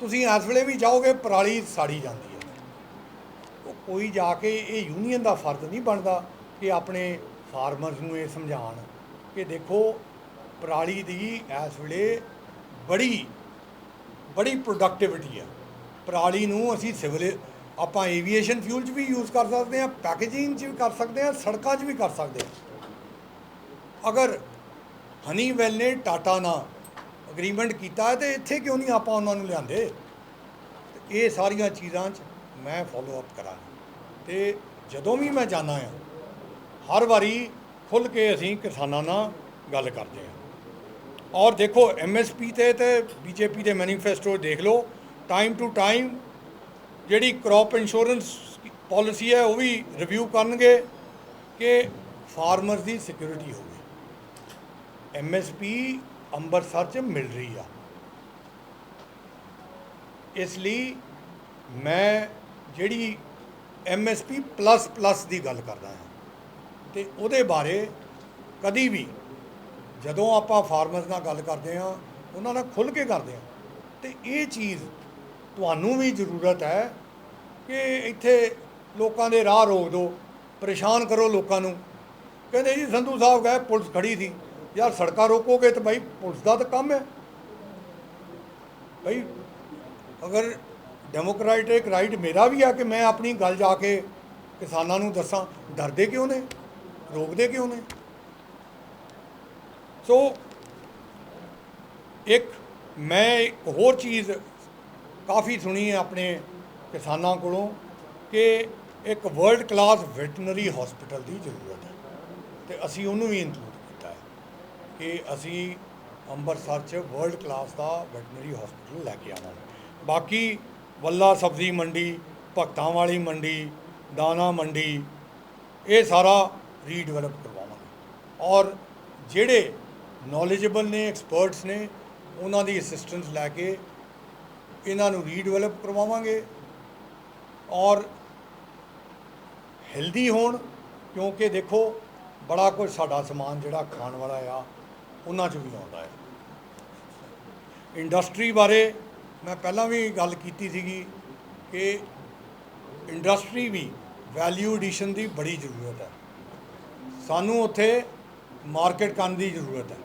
ਤੁਸੀਂ ਇਸ ਵੇਲੇ ਵੀ ਜਾਓਗੇ, ਪਰਾਲੀ ਸਾੜੀ ਜਾਂਦੀ ਹੈ। ਉਹ ਕੋਈ ਜਾ ਕੇ ਇਹ ਯੂਨੀਅਨ ਦਾ ਫਰਜ਼ ਨਹੀਂ ਬਣਦਾ ਕਿ ਆਪਣੇ ਫਾਰਮਰਸ ਨੂੰ ਇਹ ਸਮਝਾਉਣ ਕਿ ਦੇਖੋ, ਪਰਾਲੀ ਦੀ ਇਸ ਵੇਲੇ ਬੜੀ ਬੜੀ ਪ੍ਰੋਡਕਟਿਵਿਟੀ ਹੈ ਪਰਾਲੀ ਨੂੰ ਅਸੀਂ ਸਿਵਲ, ਆਪਾਂ ਏਵੀਏਸ਼ਨ ਫਿਊਲ 'ਚ ਵੀ ਯੂਜ਼ ਕਰ ਸਕਦੇ ਹਾਂ ਪੈਕੇਜਿੰਗ 'ਚ ਵੀ ਕਰ ਸਕਦੇ ਹਾਂ, ਸੜਕਾਂ 'ਚ ਵੀ ਕਰ ਸਕਦੇ ਹਾਂ। ਅਗਰ ਹਨੀਵੈਲ ਨੇ ਟਾਟਾ ਨਾਲ ਅਗਰੀਮੈਂਟ ਕੀਤਾ ਹੈ, ਤੇ ਇੱਥੇ ਕਿਉਂ ਨਹੀਂ ਆਪਾਂ ਉਹਨਾਂ ਨੂੰ ਲਿਆਂਦੇ? ਇਹ ਸਾਰੀਆਂ ਚੀਜ਼ਾਂ 'ਚ ਮੈਂ ਫੋਲੋ ਅਪ ਕਰਾਂ ਤੇ ਜਦੋਂ ਵੀ ਮੈਂ ਜਾਣਾ ਆ, ਹਰ ਵਾਰੀ ਖੁੱਲ ਕੇ ਅਸੀਂ ਕਿਸਾਨਾਂ ਨਾਲ ਗੱਲ ਕਰਦੇ ਹਾਂ ਔਰ ਦੇਖੋ ਐਮਐਸਪੀ ਤੇ ਤੇ ਬੀਜੇਪੀ ਦੇ ਮੈਨੀਫੈਸਟੋ ਦੇਖ ਲਓ ਟਾਈਮ ਟੂ ਟਾਈਮ ਜਿਹੜੀ ਕ੍ਰੌਪ ਇੰਸ਼ੋਰੈਂਸ ਪਾਲਿਸੀ ਹੈ, ਉਹ ਵੀ ਰਿਵਿਊ ਕਰਨਗੇ ਕਿ ਫਾਰਮਰਸ ਦੀ ਸਿਕਿਉਰਿਟੀ ਹੋਵੇ ਐਮਐਸਪੀ ਅੰਮ੍ਰਿਤਸਰ ਚ ਮਿਲ ਰਹੀ ਆ। ਇਸ ਲਈ ਮੈਂ ਜਿਹੜੀ ਐਮਐਸਪੀ ਪਲੱਸ ਪਲੱਸ ਦੀ ਗੱਲ ਕਰਦਾ ਹਾਂ, ਤੇ ਉਹਦੇ ਬਾਰੇ ਕਦੀ ਵੀ ਜਦੋਂ ਆਪਾਂ ਫਾਰਮਰਸ ਨਾਲ ਗੱਲ ਕਰਦੇ ਹਾਂ, ਉਹਨਾਂ ਨਾਲ ਖੁੱਲ ਕੇ ਕਰਦੇ ਹਾਂ। ਤੇ ਇਹ ਚੀਜ਼ ਤੁਹਾਨੂੰ ਵੀ ਜ਼ਰੂਰਤ ਹੈ ਕਿ ਇੱਥੇ ਲੋਕਾਂ ਦੇ ਰਾਹ ਰੋਕ ਦਿਓ, ਪਰੇਸ਼ਾਨ ਕਰੋ ਲੋਕਾਂ ਨੂੰ। ਕਹਿੰਦੇ ਜੀ, ਸੰਧੂ ਸਾਹਿਬ ਗਏ, ਪੁਲਿਸ ਖੜੀ ਸੀ। ਯਾਰ ਸੜਕਾਂ ਰੋਕੋਗੇ ਤਾਂ ਭਾਈ ਪੁਲਿਸ ਦਾ ਤਾਂ ਕੰਮ ਹੈ। ਭਾਈ ਅਗਰ ਡੈਮੋਕ੍ਰੈਟਿਕ ਰਾਈਟ ਮੇਰਾ ਵੀ ਆ ਕਿ ਮੈਂ ਆਪਣੀ ਗੱਲ ਜਾ ਕੇ ਕਿਸਾਨਾਂ ਨੂੰ ਦੱਸਾਂ, ਡਰਦੇ ਕਿਉਂ ਨੇ? ਰੋਕਦੇ ਕਿਉਂ ਨੇ? ਸੋ ਇੱਕ ਮੈਂ ਇੱਕ ਹੋਰ ਚੀਜ਼ ਕਾਫੀ ਸੁਣੀ ਹੈ ਆਪਣੇ ਕਿਸਾਨਾਂ ਕੋਲੋਂ ਕਿ ਇੱਕ ਵਰਲਡ ਕਲਾਸ ਵੈਟਰਨਰੀ ਹਸਪੀਟਲ ਦੀ ਜ਼ਰੂਰਤ ਹੈ ਤੇ ਅਸੀਂ ਉਹਨੂੰ ਵੀ ਇਨਕਲੂਡ ਕੀਤਾ ਹੈ ਕਿ ਅਸੀਂ ਅੰਮ੍ਰਿਤਸਰ 'ਚ ਵਰਲਡ ਕਲਾਸ ਦਾ ਵੈਟਰਨਰੀ ਹਸਪੀਟਲ ਲੈ ਕੇ ਆਵਾਂਗੇ। ਬਾਕੀ ਵੱਲਾ ਸਬਜ਼ੀ ਮੰਡੀ, ਭਗਤਾਂ ਵਾਲੀ ਮੰਡੀ, ਦਾਣਾ ਮੰਡੀ, ਇਹ ਸਾਰਾ ਰੀਡਿਵੈਲਪ ਕਰਵਾਵਾਂਗੇ। ਔਰ ਜਿਹੜੇ ਨੌਲੇਜੇਬਲ ਨੇ ਐਕਸਪਰਟਸ ਨੇ, ਉਹਨਾਂ ਦੀ ਅਸਿਸਟੈਂਸ ਲੈ ਕੇ ਇਹਨਾਂ ਨੂੰ ਰੀਡਿਵੈਲਪ ਕਰਵਾਵਾਂਗੇ ਔਰ ਹੈਲਦੀ ਹੋਣ, ਕਿਉਂਕਿ ਦੇਖੋ ਬੜਾ ਕੁਝ ਸਾਡਾ ਸਮਾਨ ਜਿਹੜਾ ਖਾਣ ਵਾਲਾ ਆ, ਉਹਨਾਂ 'ਚ ਵੀ ਆਉਂਦਾ ਹੈ। ਇੰਡਸਟਰੀ ਬਾਰੇ ਮੈਂ ਪਹਿਲਾਂ ਵੀ ਗੱਲ ਕੀਤੀ ਸੀਗੀ ਕਿ ਇੰਡਸਟਰੀ ਵੀ ਵੈਲਿਊ ਐਡੀਸ਼ਨ ਦੀ ਬੜੀ ਜ਼ਰੂਰਤ ਹੈ। ਸਾਨੂੰ ਉੱਥੇ ਮਾਰਕੀਟ ਕਰਨ ਦੀ ਜ਼ਰੂਰਤ ਹੈ।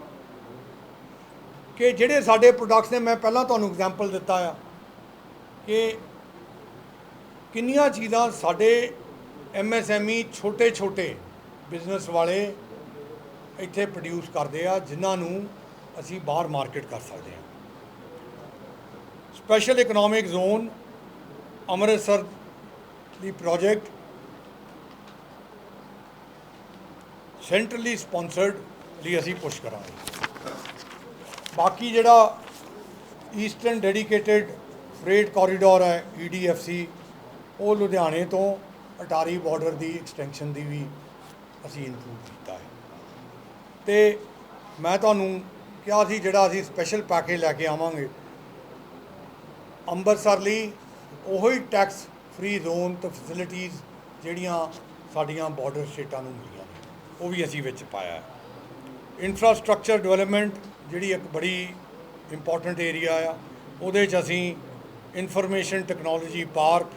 ਕਿ ਜਿਹੜੇ ਸਾਡੇ ਪ੍ਰੋਡਕਟਸ ਨੇ, ਮੈਂ ਪਹਿਲਾਂ ਤੁਹਾਨੂੰ ਐਗਜ਼ਾਮਪਲ ਦਿੱਤਾ ਆ ਕਿ ਕਿੰਨੀਆਂ ਚੀਜ਼ਾਂ ਸਾਡੇ ਐਮਐਸਐਮਈ ਛੋਟੇ ਛੋਟੇ ਬਿਜ਼ਨਸ ਵਾਲੇ ਇੱਥੇ ਪ੍ਰੋਡਿਊਸ ਕਰਦੇ ਆ, ਜਿਨ੍ਹਾਂ ਨੂੰ ਅਸੀਂ ਬਾਹਰ ਮਾਰਕੀਟ ਕਰ ਸਕਦੇ ਹਾਂ ਸਪੈਸ਼ਲ ਇਕਨੋਮਿਕ ਜ਼ੋਨ ਅੰਮ੍ਰਿਤਸਰ ਦੀ ਪ੍ਰੋਜੈਕਟ ਸੈਂਟਰਲੀ ਸਪਾਂਸਰਡ ਲਈ ਅਸੀਂ ਪੁਸ਼ ਕਰਾਂਗੇ। ਬਾਕੀ ਜਿਹੜਾ ਈਸਟਰਨ ਡੈਡੀਕੇਟਿਡ ਫਰੇਟ ਕੋਰੀਡੋਰ ਹੈ ਈਡੀਐਫਸੀ ਉਹ ਲੁਧਿਆਣੇ ਤੋਂ ਅਟਾਰੀ ਬਾਰਡਰ ਦੀ ਐਕਸਟੈਂਸ਼ਨ ਦੀ ਵੀ ਅਸੀਂ ਇਨਕਲੂਡ ਕੀਤਾ ਹੈ। ਤੇ ਮੈਂ ਤੁਹਾਨੂੰ ਕਿਹਾ ਸੀ, ਜਿਹੜਾ ਅਸੀਂ ਸਪੈਸ਼ਲ ਪੈਕੇਜ ਲੈ ਕੇ ਆਵਾਂਗੇ ਅੰਮ੍ਰਿਤਸਰ ਲਈ ਉਹੀ ਟੈਕਸ ਫ੍ਰੀ ਜ਼ੋਨ ਤੇ ਫੈਸਿਲਿਟੀਆਂ ਜਿਹੜੀਆਂ ਸਾਡੀਆਂ ਬਾਰਡਰ ਸਟੇਟਾਂ ਨੂੰ ਮਿਲੀਆਂ ਨੇ, ਉਹ ਵੀ ਅਸੀਂ ਵਿੱਚ ਪਾਇਆ ਹੈ। ਇਨਫਰਾਸਟ੍ਰਕਚਰ ਡਿਵੈਲਪਮੈਂਟ ਜਿਹੜੀ ਇੱਕ ਬੜੀ ਇੰਪੋਰਟੈਂਟ ਏਰੀਆ ਆ, ਉਹਦੇ 'ਚ ਅਸੀਂ ਇਨਫੋਰਮੇਸ਼ਨ ਟੈਕਨੋਲੋਜੀ ਪਾਰਕ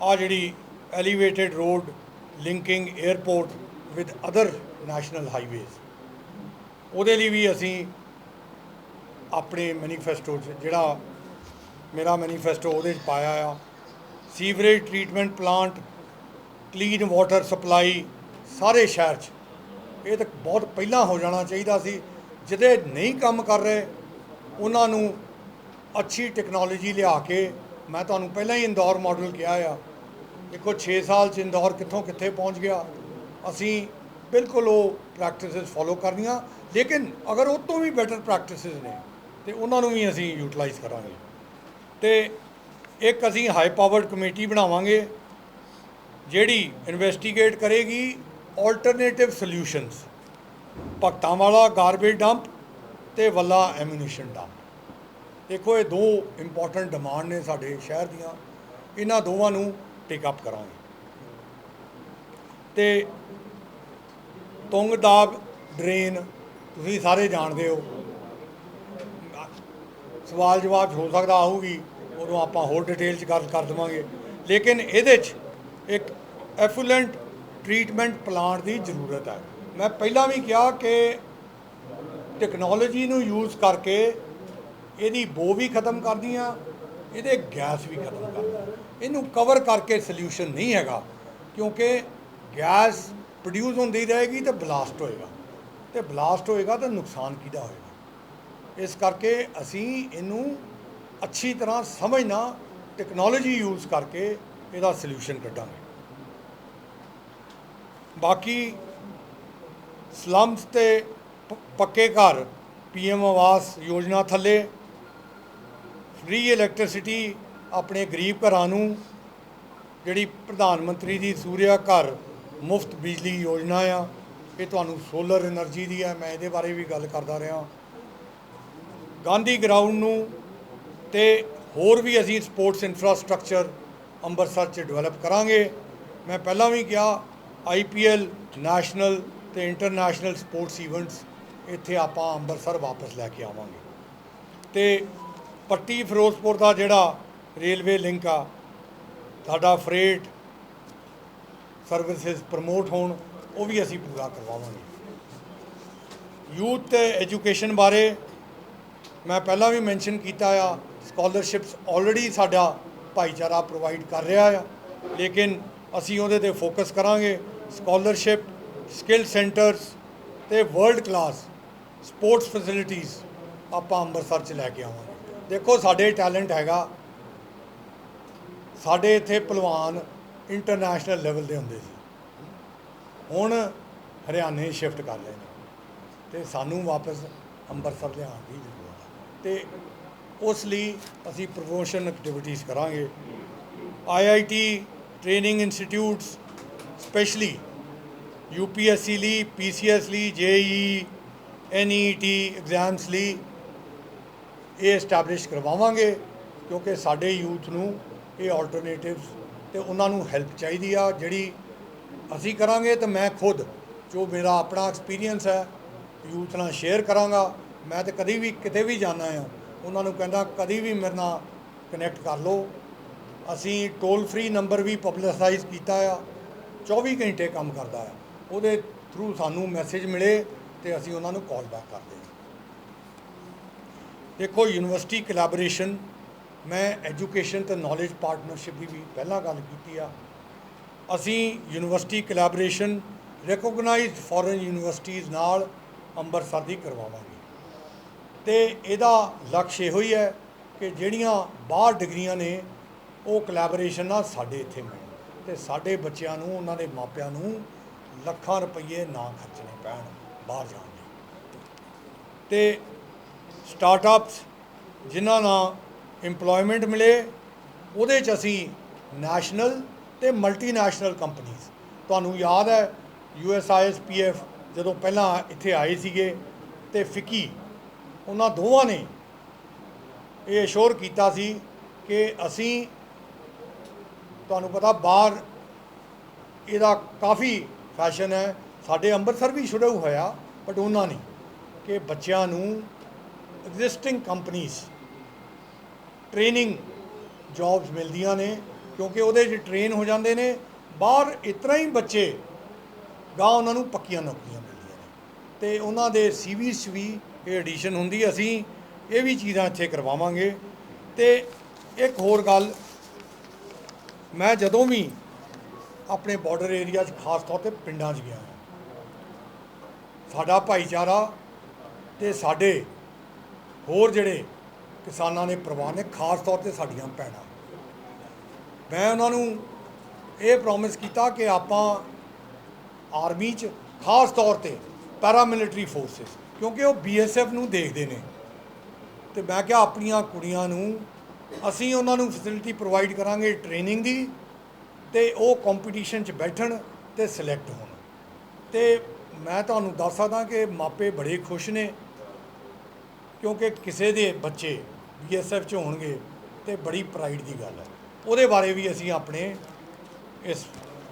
ਆ ਜਿਹੜੀ elevated road linking airport with other national highways ਉਹਦੇ ਲਈ ਵੀ ਅਸੀਂ ਆਪਣੇ ਮੈਨੀਫੈਸਟੋ 'ਚ, ਜਿਹੜਾ ਮੇਰਾ ਮੈਨੀਫੈਸਟੋ ਉਹਦੇ 'ਚ ਪਾਇਆ ਆ। Sewerage treatment plant clean water supply ਸਾਰੇ ਸ਼ਹਿਰ 'ਚ। ਇਹ ਤਾਂ ਬਹੁਤ ਪਹਿਲਾਂ ਹੋ ਜਾਣਾ ਚਾਹੀਦਾ ਸੀ। ਜਿਹਦੇ ਨਹੀਂ ਕੰਮ ਕਰ ਰਹੇ, ਉਹਨਾਂ ਨੂੰ ਅੱਛੀ ਟੈਕਨੋਲੋਜੀ ਲਿਆ ਕੇ ਮੈਂ ਤੁਹਾਨੂੰ ਪਹਿਲਾਂ ਹੀ ਇੰਦੌਰ ਮਾਡਲ ਕਿਹਾ ਆ, ਦੇਖੋ 6 ਸਾਲ ਚ ਇੰਦੌਰ ਕਿੱਥੋਂ ਕਿੱਥੇ ਪਹੁੰਚ ਗਿਆ। ਅਸੀਂ ਬਿਲਕੁਲ ਉਹ ਪ੍ਰੈਕਟਿਸਿਸ ਫੋਲੋ ਕਰਨੀਆਂ, ਲੇਕਿਨ ਅਗਰ ਉਹ ਤੋਂ ਵੀ ਬੈਟਰ ਪ੍ਰੈਕਟਿਸਿਸ ਨੇ, ਤੇ ਉਹਨਾਂ ਨੂੰ ਵੀ ਅਸੀਂ ਯੂਟਿਲਾਈਜ਼ ਕਰਾਂਗੇ। ਤੇ ਇੱਕ ਅਸੀਂ ਹਾਈ ਪਾਵਰਡ ਕਮੇਟੀ ਬਣਾਵਾਂਗੇ, ਜਿਹੜੀ ਇਨਵੈਸਟੀਗੇਟ ਕਰੇਗੀ ਆਲਟਰਨੇਟਿਵ ਸੋਲਿਊਸ਼ਨਸ ਭਗਤਾਂ ਵਾਲਾ ਗਾਰਬੇਜ ਡੰਪ ਤੇ ਵੱਲਾ ਐਮੂਨੀਸ਼ਨ ਡੰਪ ਦੇਖੋ, ਇਹ ਦੋ ਇੰਪੋਰਟੈਂਟ ਡਿਮਾਂਡ ਨੇ ਸਾਡੇ ਸ਼ਹਿਰ ਦੀਆਂ। ਇਹਨਾਂ ਦੋਵਾਂ ਨੂੰ ਟੇਕ ਅਪ ਕਰਾਂਗੇ। ਤੇ ਤੁੰਗਦਾਬ ਡਰੇਨ ਤੁਸੀਂ ਸਾਰੇ ਜਾਣਦੇ ਹੋ। ਸਵਾਲ ਜਵਾਬ ਹੋ ਸਕਦਾ ਆਊਗੀ, ਉਦੋਂ ਆਪਾਂ ਹੋਰ ਡਿਟੇਲ 'ਚ ਗੱਲ ਕਰ ਦੇਵਾਂਗੇ। ਲੇਕਿਨ ਇਹਦੇ 'ਚ ਇੱਕ ਐਫੂਲੈਂਟ ਟ੍ਰੀਟਮੈਂਟ ਪਲਾਂਟ ਦੀ ਜ਼ਰੂਰਤ ਹੈ। ਮੈਂ ਪਹਿਲਾਂ ਵੀ ਕਿਹਾ ਕਿ ਟੈਕਨੋਲੋਜੀ ਨੂੰ ਯੂਜ਼ ਕਰਕੇ ਇਹਦੀ ਬੋ ਵੀ ਖਤਮ ਕਰਦੀ ਕਰਦੀਆਂ, ਇਹਦੇ ਗੈਸ ਵੀ ਖਤਮ ਕਰਦੀ ਇਹਨੂੰ ਕਵਰ ਕਰਕੇ ਸੋਲੂਸ਼ਨ ਨਹੀਂ ਹੈਗਾ, ਕਿਉਂਕਿ ਗੈਸ ਪ੍ਰੋਡਿਊਸ ਹੁੰਦੀ ਰਹੇਗੀ ਤੇ ਬਲਾਸਟ ਹੋਏਗਾ। ਤੇ ਬਲਾਸਟ ਹੋਏਗਾ ਤਾਂ ਨੁਕਸਾਨ ਕਿਹਦਾ ਹੋਏਗਾ? ਇਸ ਕਰਕੇ ਅਸੀਂ ਇਹਨੂੰ ਅੱਛੀ ਤਰ੍ਹਾਂ ਸਮਝਣਾ ਟੈਕਨੋਲੋਜੀ ਯੂਜ਼ ਕਰਕੇ ਇਹਦਾ ਸੋਲੂਸ਼ਨ ਕੱਢਾਂਗੇ। ਬਾਕੀ ਸਲਮਸ ਤੇ ਪੱਕੇ ਘਰ ਪੀਐਮ ਆਵਾਸ ਯੋਜਨਾ ਥੱਲੇ ਫ੍ਰੀ ਇਲੈਕਟ੍ਰਿਸਿਟੀ ਆਪਣੇ ਗਰੀਬ ਘਰਾਂ ਨੂੰ, ਜਿਹੜੀ ਪ੍ਰਧਾਨ ਮੰਤਰੀ ਦੀ ਸੂਰਿਆ ਘਰ ਮੁਫਤ ਬਿਜਲੀ ਯੋਜਨਾ ਆ, ਇਹ ਤੁਹਾਨੂੰ ਸੋਲਰ એનર્ਜੀ ਦੀ ਆ, ਮੈਂ ਇਹਦੇ ਬਾਰੇ ਵੀ ਗੱਲ ਕਰਦਾ ਰਿਹਾ। ਗਾਂਧੀ ਗਰਾਊਂਡ ਨੂੰ ਤੇ ਹੋਰ ਵੀ ਅਸੀਂ ਸਪੋਰਟਸ ਇਨਫਰਾਸਟ੍ਰਕਚਰ ਅੰਮ੍ਰਿਤਸਰ 'ਚ ਡਿਵੈਲਪ ਕਰਾਂਗੇ। ਮੈਂ ਪਹਿਲਾਂ ਵੀ ਕਿਹਾ ਆਈਪੀਐਲ ਨੈਸ਼ਨਲ ਤੇ ਇੰਟਰਨੈਸ਼ਨਲ ਸਪੋਰਟਸ ਇਵੈਂਟਸ ਇੱਥੇ ਆਪਾਂ ਅੰਮ੍ਰਿਤਸਰ ਵਾਪਸ ਲੈ ਕੇ ਆਵਾਂਗੇ। ਤੇ ਪੱਟੀ ਫਿਰੋਜ਼ਪੁਰ ਦਾ ਜਿਹੜਾ ਰੇਲਵੇ ਲਿੰਕ ਆ, ਸਾਡਾ ਫਰੇਟ ਸਰਵਿਸਿਜ਼ ਪ੍ਰਮੋਟ ਹੋਣ, ਉਹ ਵੀ ਅਸੀਂ ਪੂਰਾ ਕਰਵਾਵਾਂਗੇ। ਯੂਥ ਤੇ ਐਜੂਕੇਸ਼ਨ ਬਾਰੇ ਮੈਂ ਪਹਿਲਾਂ ਵੀ ਮੈਂਸ਼ਨ ਕੀਤਾ ਆ ਸਕਾਲਰਸ਼ਿਪਸ ਆਲਰੇਡੀ ਸਾਡਾ ਭਾਈਚਾਰਾ ਪ੍ਰੋਵਾਈਡ ਕਰ ਰਿਹਾ ਆ, ਲੇਕਿਨ ਅਸੀਂ ਉਹਦੇ ਤੇ ਫੋਕਸ ਕਰਾਂਗੇ। ਸਕਾਲਰਸ਼ਿਪ ਸਕਿੱਲ ਸੈਂਟਰਸ ਤੇ ਵਰਲਡ ਕਲਾਸ ਸਪੋਰਟਸ ਫੈਸਿਲਿਟੀਆਂ ਆਪਾਂ ਅੰਮ੍ਰਿਤਸਰ 'ਚ ਲੈ ਕੇ ਆਵਾਂਗੇ। ਦੇਖੋ, ਸਾਡੇ ਟੈਲੈਂਟ ਹੈਗਾ। ਸਾਡੇ ਇੱਥੇ ਪਹਿਲਵਾਨ ਇੰਟਰਨੈਸ਼ਨਲ ਲੈਵਲ ਦੇ ਹੁੰਦੇ ਸੀ। ਹੁਣ ਹਰਿਆਣੇ ਸ਼ਿਫਟ ਕਰ ਲਏ ਨੇ ਤੇ ਸਾਨੂੰ ਵਾਪਸ ਅੰਮ੍ਰਿਤਸਰ ਲਿਆਉਣ ਦੀ ਜ਼ਰੂਰਤ ਹੈ। ਤੇ ਉਸ ਲਈ ਅਸੀਂ ਪ੍ਰਮੋਸ਼ਨ ਐਕਟੀਵਿਟੀਜ਼ ਕਰਾਂਗੇ। IIT training institutes specially UPSC ਲਈ, ਪੀਸੀਐਸ ਲਈ, ਜੇਈ, ਐਨਈਟੀ ਐਗਜ਼ਾਮਸ ਲਈ ਇਹ ਐਸਟੈਬਲਿਸ਼ ਕਰਵਾਵਾਂਗੇ ਕਿਉਂਕਿ ਸਾਡੇ ਯੂਥ ਨੂੰ ਇਹ ਆਲਟਰਨੇਟਿਵਸ ਤੇ ਉਹਨਾਂ ਨੂੰ ਹੈਲਪ ਚਾਹੀਦੀ ਆ, ਜਿਹੜੀ ਅਸੀਂ ਕਰਾਂਗੇ ਤਾਂ ਮੈਂ ਖੁਦ, ਜੋ ਮੇਰਾ ਆਪਣਾ ਐਕਸਪੀਰੀਅੰਸ ਹੈ ਯੂਥ ਨਾਲ ਸ਼ੇਅਰ ਕਰਾਂਗਾ। ਮੈਂ ਤੇ ਕਦੀ ਵੀ ਕਿਤੇ ਵੀ ਜਾਣਾ ਆ, ਉਹਨਾਂ ਨੂੰ ਕਹਿੰਦਾ ਕਦੀ ਵੀ ਮੇਰੇ ਨਾਲ ਕਨੈਕਟ ਕਰ ਲਓ। ਅਸੀਂ ਟੋਲ ਫ੍ਰੀ ਨੰਬਰ ਵੀ ਪਬਲਿਸਾਈਜ਼ ਕੀਤਾ ਆ 24 ਘੰਟੇ ਕੰਮ ਕਰਦਾ ਆ। ਉਹਦੇ ਥਰੂ ਸਾਨੂੰ ਮੈਸੇਜ ਮਿਲੇ ਤੇ ਅਸੀਂ ਉਹਨਾਂ ਨੂੰ ਕਾਲ ਬੈਕ ਕਰਦੇ ਹਾਂ। ਦੇਖੋ ਯੂਨੀਵਰਸਿਟੀ ਕੋਲੈਬੋਰੇਸ਼ਨ ਮੈਂ ਐਜੂਕੇਸ਼ਨ ਤੇ ਨੌਲੇਜ ਪਾਰਟਨਰਸ਼ਿਪ ਦੀ ਵੀ ਪਹਿਲਾਂ ਗੱਲ ਕੀਤੀ ਆ। ਅਸੀਂ university collaboration recognised foreign universities ਨਾਲ ਅੰਮ੍ਰਿਤਸਰ ਦੀ ਕਰਵਾਵਾਂਗੇ। ਤੇ ਇਹਦਾ ਲਕਸ਼ ਇਹੋ ਹੀ ਹੈ ਕਿ ਜਿਹੜੀਆਂ ਬਾਹਰ ਡਿਗਰੀਆਂ ਨੇ, ਉਹ ਕੋਲੈਬੋਰੇਸ਼ਨ ਨਾਲ ਸਾਡੇ ਇੱਥੇ ਮਿਲਣ ਤੇ ਸਾਡੇ ਬੱਚਿਆਂ ਨੂੰ, ਉਹਨਾਂ ਦੇ ਮਾਪਿਆਂ ਨੂੰ ਲੱਖਾਂ ਰੁਪਏ ਨਾ ਖਰਚਣੇ ਪੈਣ, ਬਾਹਰ ਜਾਣ ਲਈ। ਤੇ ਸਟਾਰਟਅਪਸ ਜਿਨ੍ਹਾਂ ਨਾਲ EMPLOYMENT ਮਿਲੇ, ਉਹਦੇ ਚ ਅਸੀਂ ਨੈਸ਼ਨਲ ਤੇ ਮਲਟੀਨੈਸ਼ਨਲ ਕੰਪਨੀਆਂ ਤੁਹਾਨੂੰ ਯਾਦ ਹੈ USISPF ਜਦੋਂ ਪਹਿਲਾਂ ਇੱਥੇ ਆਏ ਸੀਗੇ ਤੇ ਫਿੱਕੀ, ਉਹਨਾਂ ਦੋਵਾਂ ਨੇ ਇਹ ਅਸ਼ੋਰ ਕੀਤਾ ਸੀ ਕਿ ਅਸੀਂ, ਤੁਹਾਨੂੰ ਪਤਾ ਬਾਹਰ ਇਹਦਾ ਕਾਫੀ ਫੈਸ਼ਨ ਹੈ। ਸਾਡੇ ਅੰਮ੍ਰਿਤਸਰ ਵੀ ਸ਼ੁਰੂ ਹੋਇਆ ਬਟ ਉਹਨਾਂ ਨੇ ਕਿ ਬੱਚਿਆਂ ਨੂੰ ਐਗਜ਼ਿਸਟਿੰਗ ਕੰਪਨੀਆਂ ਟ੍ਰੇਨਿੰਗ ਜੌਬਸ ਮਿਲਦੀਆਂ ਨੇ, ਕਿਉਂਕਿ ਉਹਦੇ 'ਚ ਟ੍ਰੇਨ ਹੋ ਜਾਂਦੇ ਨੇ। ਬਾਹਰ ਇਤਨਾ ਹੀ ਬੱਚੇ ਗਾਂ ਉਹਨਾਂ ਨੂੰ ਪੱਕੀਆਂ ਨੌਕਰੀਆਂ ਮਿਲਦੀਆਂ ਨੇ। ਤੇ ਉਹਨਾਂ ਦੇ ਸੀਵੀਸ 'ਚ ਵੀ ਇਹ ਐਡੀਸ਼ਨ ਹੁੰਦੀ ਅਸੀਂ ਇਹ ਵੀ ਚੀਜ਼ਾਂ ਇੱਥੇ ਕਰਵਾਵਾਂਗੇ। ਤੇ ਇੱਕ ਹੋਰ ਗੱਲ, ਮੈਂ ਜਦੋਂ ਵੀ ਆਪਣੇ ਬਾਰਡਰ ਏਰੀਆ 'ਚ ਖਾਸ ਤੌਰ ਤੇ ਪਿੰਡਾਂ 'ਚ ਗਿਆ ਸਾਡਾ ਭਾਈਚਾਰਾ ਤੇ ਸਾਡੇ ਹੋਰ ਜਿਹੜੇ ਕਿਸਾਨਾਂ ਦੇ ਪਰਿਵਾਰ ਨੇ, ਖਾਸ ਤੌਰ ਤੇ ਸਾਡੀਆਂ ਭੈਣਾਂ। ਮੈਂ ਉਹਨਾਂ ਨੂੰ ਇਹ ਪ੍ਰੋਮਿਸ ਕੀਤਾ ਕਿ ਆਪਾਂ ਆਰਮੀ 'ਚ ਖਾਸ ਤੌਰ ਤੇ ਪੈਰਾ ਮਿਲਟਰੀ ਫੋਰਸਸ ਕਿਉਂਕਿ ਉਹ ਬੀਐਸਐਫ ਨੂੰ ਦੇਖਦੇ ਨੇ। ਤੇ ਮੈਂ ਕਿਹਾ, ਆਪਣੀਆਂ ਕੁੜੀਆਂ ਨੂੰ ਅਸੀਂ ਉਹਨਾਂ ਨੂੰ ਫੈਸਿਲਿਟੀ ਪ੍ਰੋਵਾਈਡ ਕਰਾਂਗੇ ਟ੍ਰੇਨਿੰਗ ਦੀ। ਤੇ ਉਹ ਕੰਪੀਟੀਸ਼ਨ 'ਚ ਬੈਠਣ ਤੇ ਸਿਲੈਕਟ ਹੋਣ। ਤੇ ਮੈਂ ਤੁਹਾਨੂੰ ਦੱਸ ਸਕਦਾ ਕਿ ਮਾਪੇ ਬੜੇ ਖੁਸ਼ ਨੇ, ਕਿਉਂਕਿ ਕਿਸੇ ਦੇ ਬੱਚੇ ਬੀਐਸਐਫ 'ਚ ਹੋਣਗੇ ਤੇ ਬੜੀ ਪ੍ਰਾਈਡ ਦੀ ਗੱਲ ਹੈ। ਉਹਦੇ ਬਾਰੇ ਵੀ ਅਸੀਂ ਆਪਣੇ ਇਸ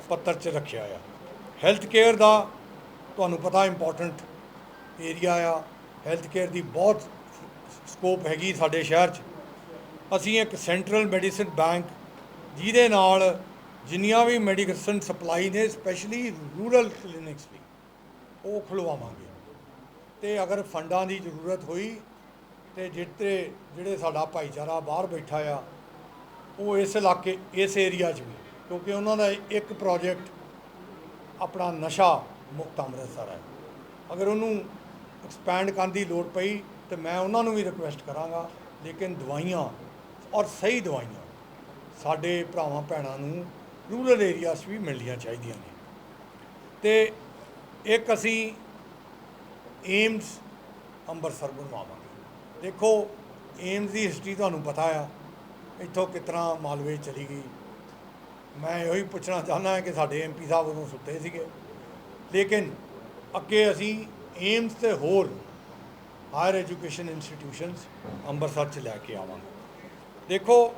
ਪੱਤਰ 'ਚ ਰੱਖਿਆ ਆ। ਹੈਲਥ ਕੇਅਰ ਦਾ ਤੁਹਾਨੂੰ ਪਤਾ ਇੰਪੋਰਟੈਂਟ ਏਰੀਆ ਆ। ਹੈਲਥ ਕੇਅਰ ਦੀ ਬਹੁਤ ਸਕੋਪ ਹੈਗੀ ਸਾਡੇ ਸ਼ਹਿਰ 'ਚ। ਅਸੀਂ ਇੱਕ ਸੈਂਟਰਲ ਮੈਡੀਸਿਨ ਬੈਂਕ ਜਿਹਦੇ ਨਾਲ ਜਿੰਨੀਆਂ ਵੀ ਮੈਡੀਕਲ ਸਪਲਾਈ ਨੇ ਸਪੈਸ਼ਲੀ ਰੂਰਲ ਕਲੀਨਿਕਸ ਲਈ ਉਹ ਖੁਲਵਾਵਾਂਗੇ। ਤੇ ਅਗਰ ਫੰਡਾਂ ਦੀ ਜ਼ਰੂਰਤ ਹੋਈ, ਤੇ ਜਿੱਤੇ ਜਿਹੜੇ ਸਾਡਾ ਭਾਈਚਾਰਾ ਬਾਹਰ ਬੈਠਾ ਆ, ਉਹ ਇਸ ਇਲਾਕੇ, ਇਸ ਏਰੀਆ 'ਚ ਵੀ, ਕਿਉਂਕਿ ਉਹਨਾਂ ਦਾ ਇੱਕ ਪ੍ਰੋਜੈਕਟ ਆਪਣਾ ਨਸ਼ਾ ਮੁਕਤ ਅੰਮ੍ਰਿਤਸਰ ਹੈ। ਅਗਰ ਉਹਨੂੰ ਐਕਸਪੈਂਡ ਕਰਨ ਦੀ ਲੋੜ ਪਈ, ਤੇ ਮੈਂ ਉਹਨਾਂ ਨੂੰ ਵੀ ਰਿਕੁਐਸਟ ਕਰਾਂਗਾ, ਲੇਕਿਨ ਦਵਾਈਆਂ, ਔਰ ਸਹੀ ਦਵਾਈਆਂ, ਸਾਡੇ ਭਰਾਵਾਂ ਭੈਣਾਂ ਨੂੰ ਰੂਰਲ ਏਰੀਆਸ 'ਚ ਵੀ ਮਿਲਣੀਆਂ ਚਾਹੀਦੀਆਂ ਨੇ। ਤੇ ਇੱਕ ਅਸੀਂ ਏਮਸ ਅੰਮ੍ਰਿਤਸਰ ਬਣਵਾਵਾਂਗੇ। ਦੇਖੋ ਏਮਸ ਦੀ ਹਿਸਟਰੀ ਤੁਹਾਨੂੰ ਪਤਾ ਆ, ਇੱਥੋਂ ਕਿਤਨਾ ਮਾਲਵੇ ਚਲੀ ਗਈ। ਮੈਂ ਇਹੋ ਹੀ ਪੁੱਛਣਾ ਚਾਹੁੰਦਾ ਹਾਂ ਕਿ ਸਾਡੇ ਐਮਪੀ ਸਾਹਿਬ ਉਦੋਂ ਸੁੱਤੇ ਸੀਗੇ। ਲੇਕਿਨ ਅੱਗੇ ਅਸੀਂ ਏਮਸ ਤੇ ਹੋਰ ਹਾਇਰ ਐਜੂਕੇਸ਼ਨ ਇੰਸਟੀਟਿਊਸ਼ਨਸ ਅੰਮ੍ਰਿਤਸਰ ਚ ਲੈ ਕੇ ਆਵਾਂਗੇ। ਦੇਖੋ,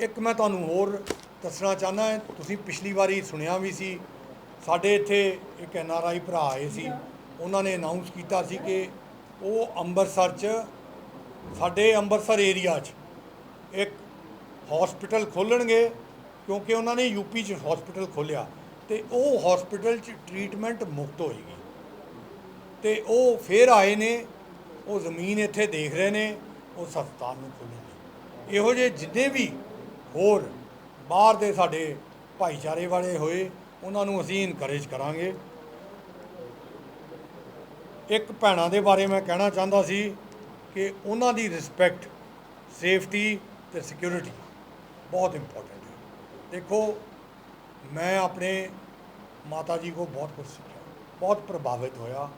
ਇੱਕ ਮੈਂ ਤੁਹਾਨੂੰ ਹੋਰ ਦੱਸਣਾ ਚਾਹੁੰਦਾ ਹਾਂ, ਤੁਸੀਂ ਪਿਛਲੀ ਵਾਰੀ ਸੁਣਿਆ ਵੀ ਸੀ, ਸਾਡੇ ਇੱਥੇ ਇੱਕ ਐਨ ਆਰ ਆਈ ਭਰਾ ਆਏ ਸੀ, ਉਹਨਾਂ ਨੇ ਅਨਾਉਂਸ ਕੀਤਾ ਸੀ ਕਿ ਉਹ ਅੰਮ੍ਰਿਤਸਰ ਚ, ਸਾਡੇ ਅੰਮ੍ਰਿਤਸਰ ਏਰੀਆ 'ਚ ਇੱਕ ਹਸਪੀਟਲ ਖੋਲਣਗੇ ਕਿਉਂਕਿ ਉਹਨਾਂ ਨੇ ਯੂਪੀ 'ਚ ਹਸਪੀਟਲ ਖੋਲਿਆ ਤੇ ਉਹ ਹਸਪੀਟਲ 'ਚ ਟ੍ਰੀਟਮੈਂਟ ਮੁਫਤ ਹੋਏਗੀ। ਤੇ ਉਹ ਫੇਰ ਆਏ ਨੇ, ਉਹ ਜ਼ਮੀਨ ਇੱਥੇ ਦੇਖ ਰਹੇ ਨੇ, ਉਹ ਹਸਪਤਾਲ ਨੂੰ ਖੋਲਣਗੇ ਇਹੋ ਜਿਹੇ ਜਿੰਨੇ ਵੀ ਹੋਰ ਬਾਹਰ ਦੇ ਸਾਡੇ ਭਾਈਚਾਰੇ ਵਾਲੇ ਹੋਏ, ਉਹਨਾਂ ਨੂੰ ਅਸੀਂ ਇਨਕਰੇਜ ਕਰਾਂਗੇ। ਇੱਕ ਭੈਣਾਂ ਦੇ ਬਾਰੇ ਮੈਂ ਕਹਿਣਾ ਚਾਹੁੰਦਾ ਸੀ ਕਿ ਉਹਨਾਂ ਦੀ ਰਿਸਪੈਕਟ ਸੇਫਟੀ ਤੇ ਸਿਕਿਉਰਿਟੀ ਬਹੁਤ ਇੰਪੋਰਟੈਂਟ ਹੈ। ਦੇਖੋ, ਮੈਂ ਆਪਣੇ ਮਾਤਾ ਜੀ ਕੋ ਬਹੁਤ ਕੁਝ ਸਿੱਖਿਆ, ਬਹੁਤ ਪ੍ਰਭਾਵਿਤ ਹੋਇਆ।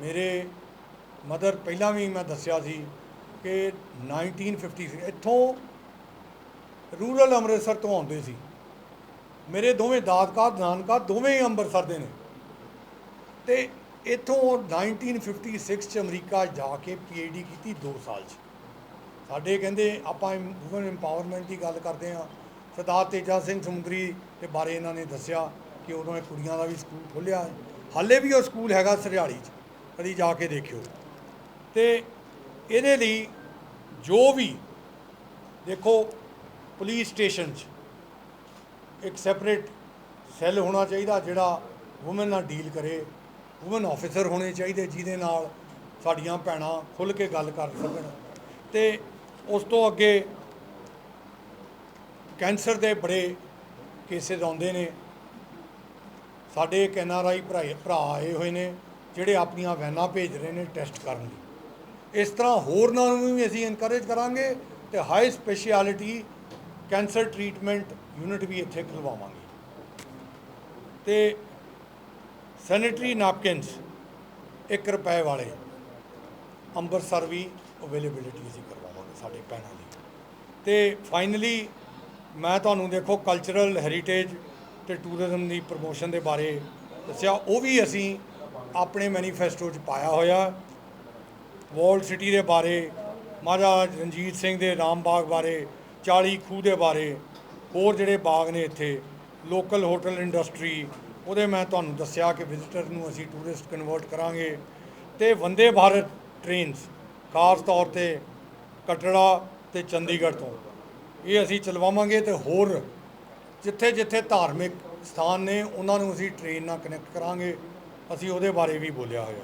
ਮੇਰੇ ਮਦਰ ਪਹਿਲਾਂ ਵੀ ਮੈਂ ਦੱਸਿਆ ਸੀ ਕਿ 1956 ਇੱਥੋਂ ਰੂਰਲ ਅੰਮ੍ਰਿਤਸਰ ਤੋਂ ਆਉਂਦੇ ਸੀ। ਮੇਰੇ ਦੋਵੇਂ ਦਾਦਕਾ, ਨਾਨਕਾ ਦੋਵੇਂ ਹੀ ਅੰਮ੍ਰਿਤਸਰ ਦੇ ਨੇ। ਤੇ ਇੱਥੋਂ 1956 ਚ ਅਮਰੀਕਾ ਜਾ ਕੇ ਪੀਐਚਡੀ ਕੀਤੀ 2 ਸਾਲ ਚ। ਸਾਡੇ ਕਹਿੰਦੇ ਆਪਾਂ ਵੂਮਨ ਇੰਪਾਵਰਮੈਂਟ ਦੀ ਗੱਲ ਕਰਦੇ ਆ ਸਰਦਾਰ ਤੇਜਾ ਸਿੰਘ ਸਮੁੰਦਰੀ ਦੇ ਬਾਰੇ ਇਹਨਾਂ ਨੇ ਦੱਸਿਆ ਕਿ ਉਦੋਂ ਇਹ ਕੁੜੀਆਂ ਦਾ ਵੀ ਸਕੂਲ ਖੋਲ੍ਹਿਆ। ਹਾਲੇ ਵੀ ਉਹ ਸਕੂਲ ਹੈਗਾ ਸਰਿਆੜੀ 'ਚ। ਕਦੀ ਜਾ ਕੇ ਦੇਖਿਓ। ਤੇ ਇਹਦੇ ਲਈ ਜੋ ਵੀ ਦੇਖੋ ਪੁਲਿਸ ਸਟੇਸ਼ਨ 'ਚ ਇੱਕ ਸੈਪਰੇਟ ਸੈੱਲ ਹੋਣਾ ਚਾਹੀਦਾ ਜਿਹੜਾ ਔਮਨ ਨਾਲ ਡੀਲ ਕਰੇ ਔਮਨ ਆਫੀਸਰ ਹੋਣੇ ਚਾਹੀਦੇ ਜਿਹਦੇ ਨਾਲ ਸਾਡੀਆਂ ਭੈਣਾਂ ਖੁੱਲ ਕੇ ਗੱਲ ਕਰ ਸਕਣ। ਤੇ ਉਸ ਤੋਂ ਅੱਗੇ ਕੈਂਸਰ ਦੇ ਬੜੇ ਕੇਸਿਸ ਆਉਂਦੇ ਨੇ। ਸਾਡੇ ਇੱਕ ਆਈ ਭਰਾ ਭਰਾ ਆਏ ਹੋਏ ਨੇ, ਜਿਹੜੇ ਆਪਣੀਆਂ ਵੈਨਾਂ ਭੇਜ ਰਹੇ ਨੇ ਟੈਸਟ ਕਰਨ ਲਈ। ਇਸ ਤਰ੍ਹਾਂ ਹੋਰਨਾਂ ਨੂੰ ਵੀ ਅਸੀਂ ਇਨਕਰੇਜ ਕਰਾਂਗੇ ਤੇ high speciality cancer treatment unit ਵੀ ਇੱਥੇ ਖੁਲਵਾਵਾਂਗੇ। ਤੇ ਸੈਨੇਟਰੀ ਨੈਪਕਿਨਸ 1 ਰੁਪਏ ਵਾਲੇ ਅੰਮ੍ਰਿਤਸਰ ਵੀ ਅਵੇਲੇਬਿਲਿਟੀ ਅਸੀਂ ਕਰਵਾਵਾਂਗੇ ਸਾਡੇ ਭੈਣਾਂ ਲਈ। ਤੇ ਫਾਈਨਲੀ ਮੈਂ ਤੁਹਾਨੂੰ ਦੇਖੋ ਕਲਚਰਲ ਹੈਰੀਟੇਜ ਤੇ ਟੂਰਿਜ਼ਮ ਦੀ ਪ੍ਰਮੋਸ਼ਨ ਦੇ ਬਾਰੇ ਦੱਸਿਆ। ਉਹ ਵੀ ਅਸੀਂ ਆਪਣੇ ਮੈਨੀਫੈਸਟੋ 'ਚ ਪਾਇਆ ਹੋਇਆ। ਵਰਲਡ ਸਿਟੀ ਦੇ ਬਾਰੇ, ਮਹਾਰਾਜ ਰਣਜੀਤ ਸਿੰਘ ਦੇ ਰਾਮ ਬਾਗ ਬਾਰੇ 40 ਖੂਹ ਦੇ ਬਾਰੇ ਹੋਰ ਜਿਹੜੇ ਬਾਗ ਨੇ ਇੱਥੇ ਲੋਕਲ ਹੋਟਲ ਇੰਡਸਟਰੀ ਉਹਦੇ ਮੈਂ ਤੁਹਾਨੂੰ ਦੱਸਿਆ ਕਿ ਵਿਜ਼ਿਟਰ ਨੂੰ ਅਸੀਂ ਟੂਰਿਸਟ ਕਨਵਰਟ ਕਰਾਂਗੇ ਤੇ ਵੰਦੇ ਭਾਰਤ ਟ੍ਰੇਨਸ ਖਾਸ ਤੌਰ ਤੇ ਕਟੜਾ ਤੇ ਚੰਡੀਗੜ੍ਹ ਤੋਂ। ਇਹ ਅਸੀਂ ਚਲਵਾਵਾਂਗੇ ਤੇ ਹੋਰ ਜਿੱਥੇ ਜਿੱਥੇ ਧਾਰਮਿਕ ਸਥਾਨ ਨੇ, ਉਹਨਾਂ ਨੂੰ ਅਸੀਂ ਟ੍ਰੇਨ ਨਾਲ ਕਨੈਕਟ ਕਰਾਂਗੇ। ਅਸੀਂ ਉਹਦੇ ਬਾਰੇ ਵੀ ਬੋਲਿਆ ਹੋਇਆ।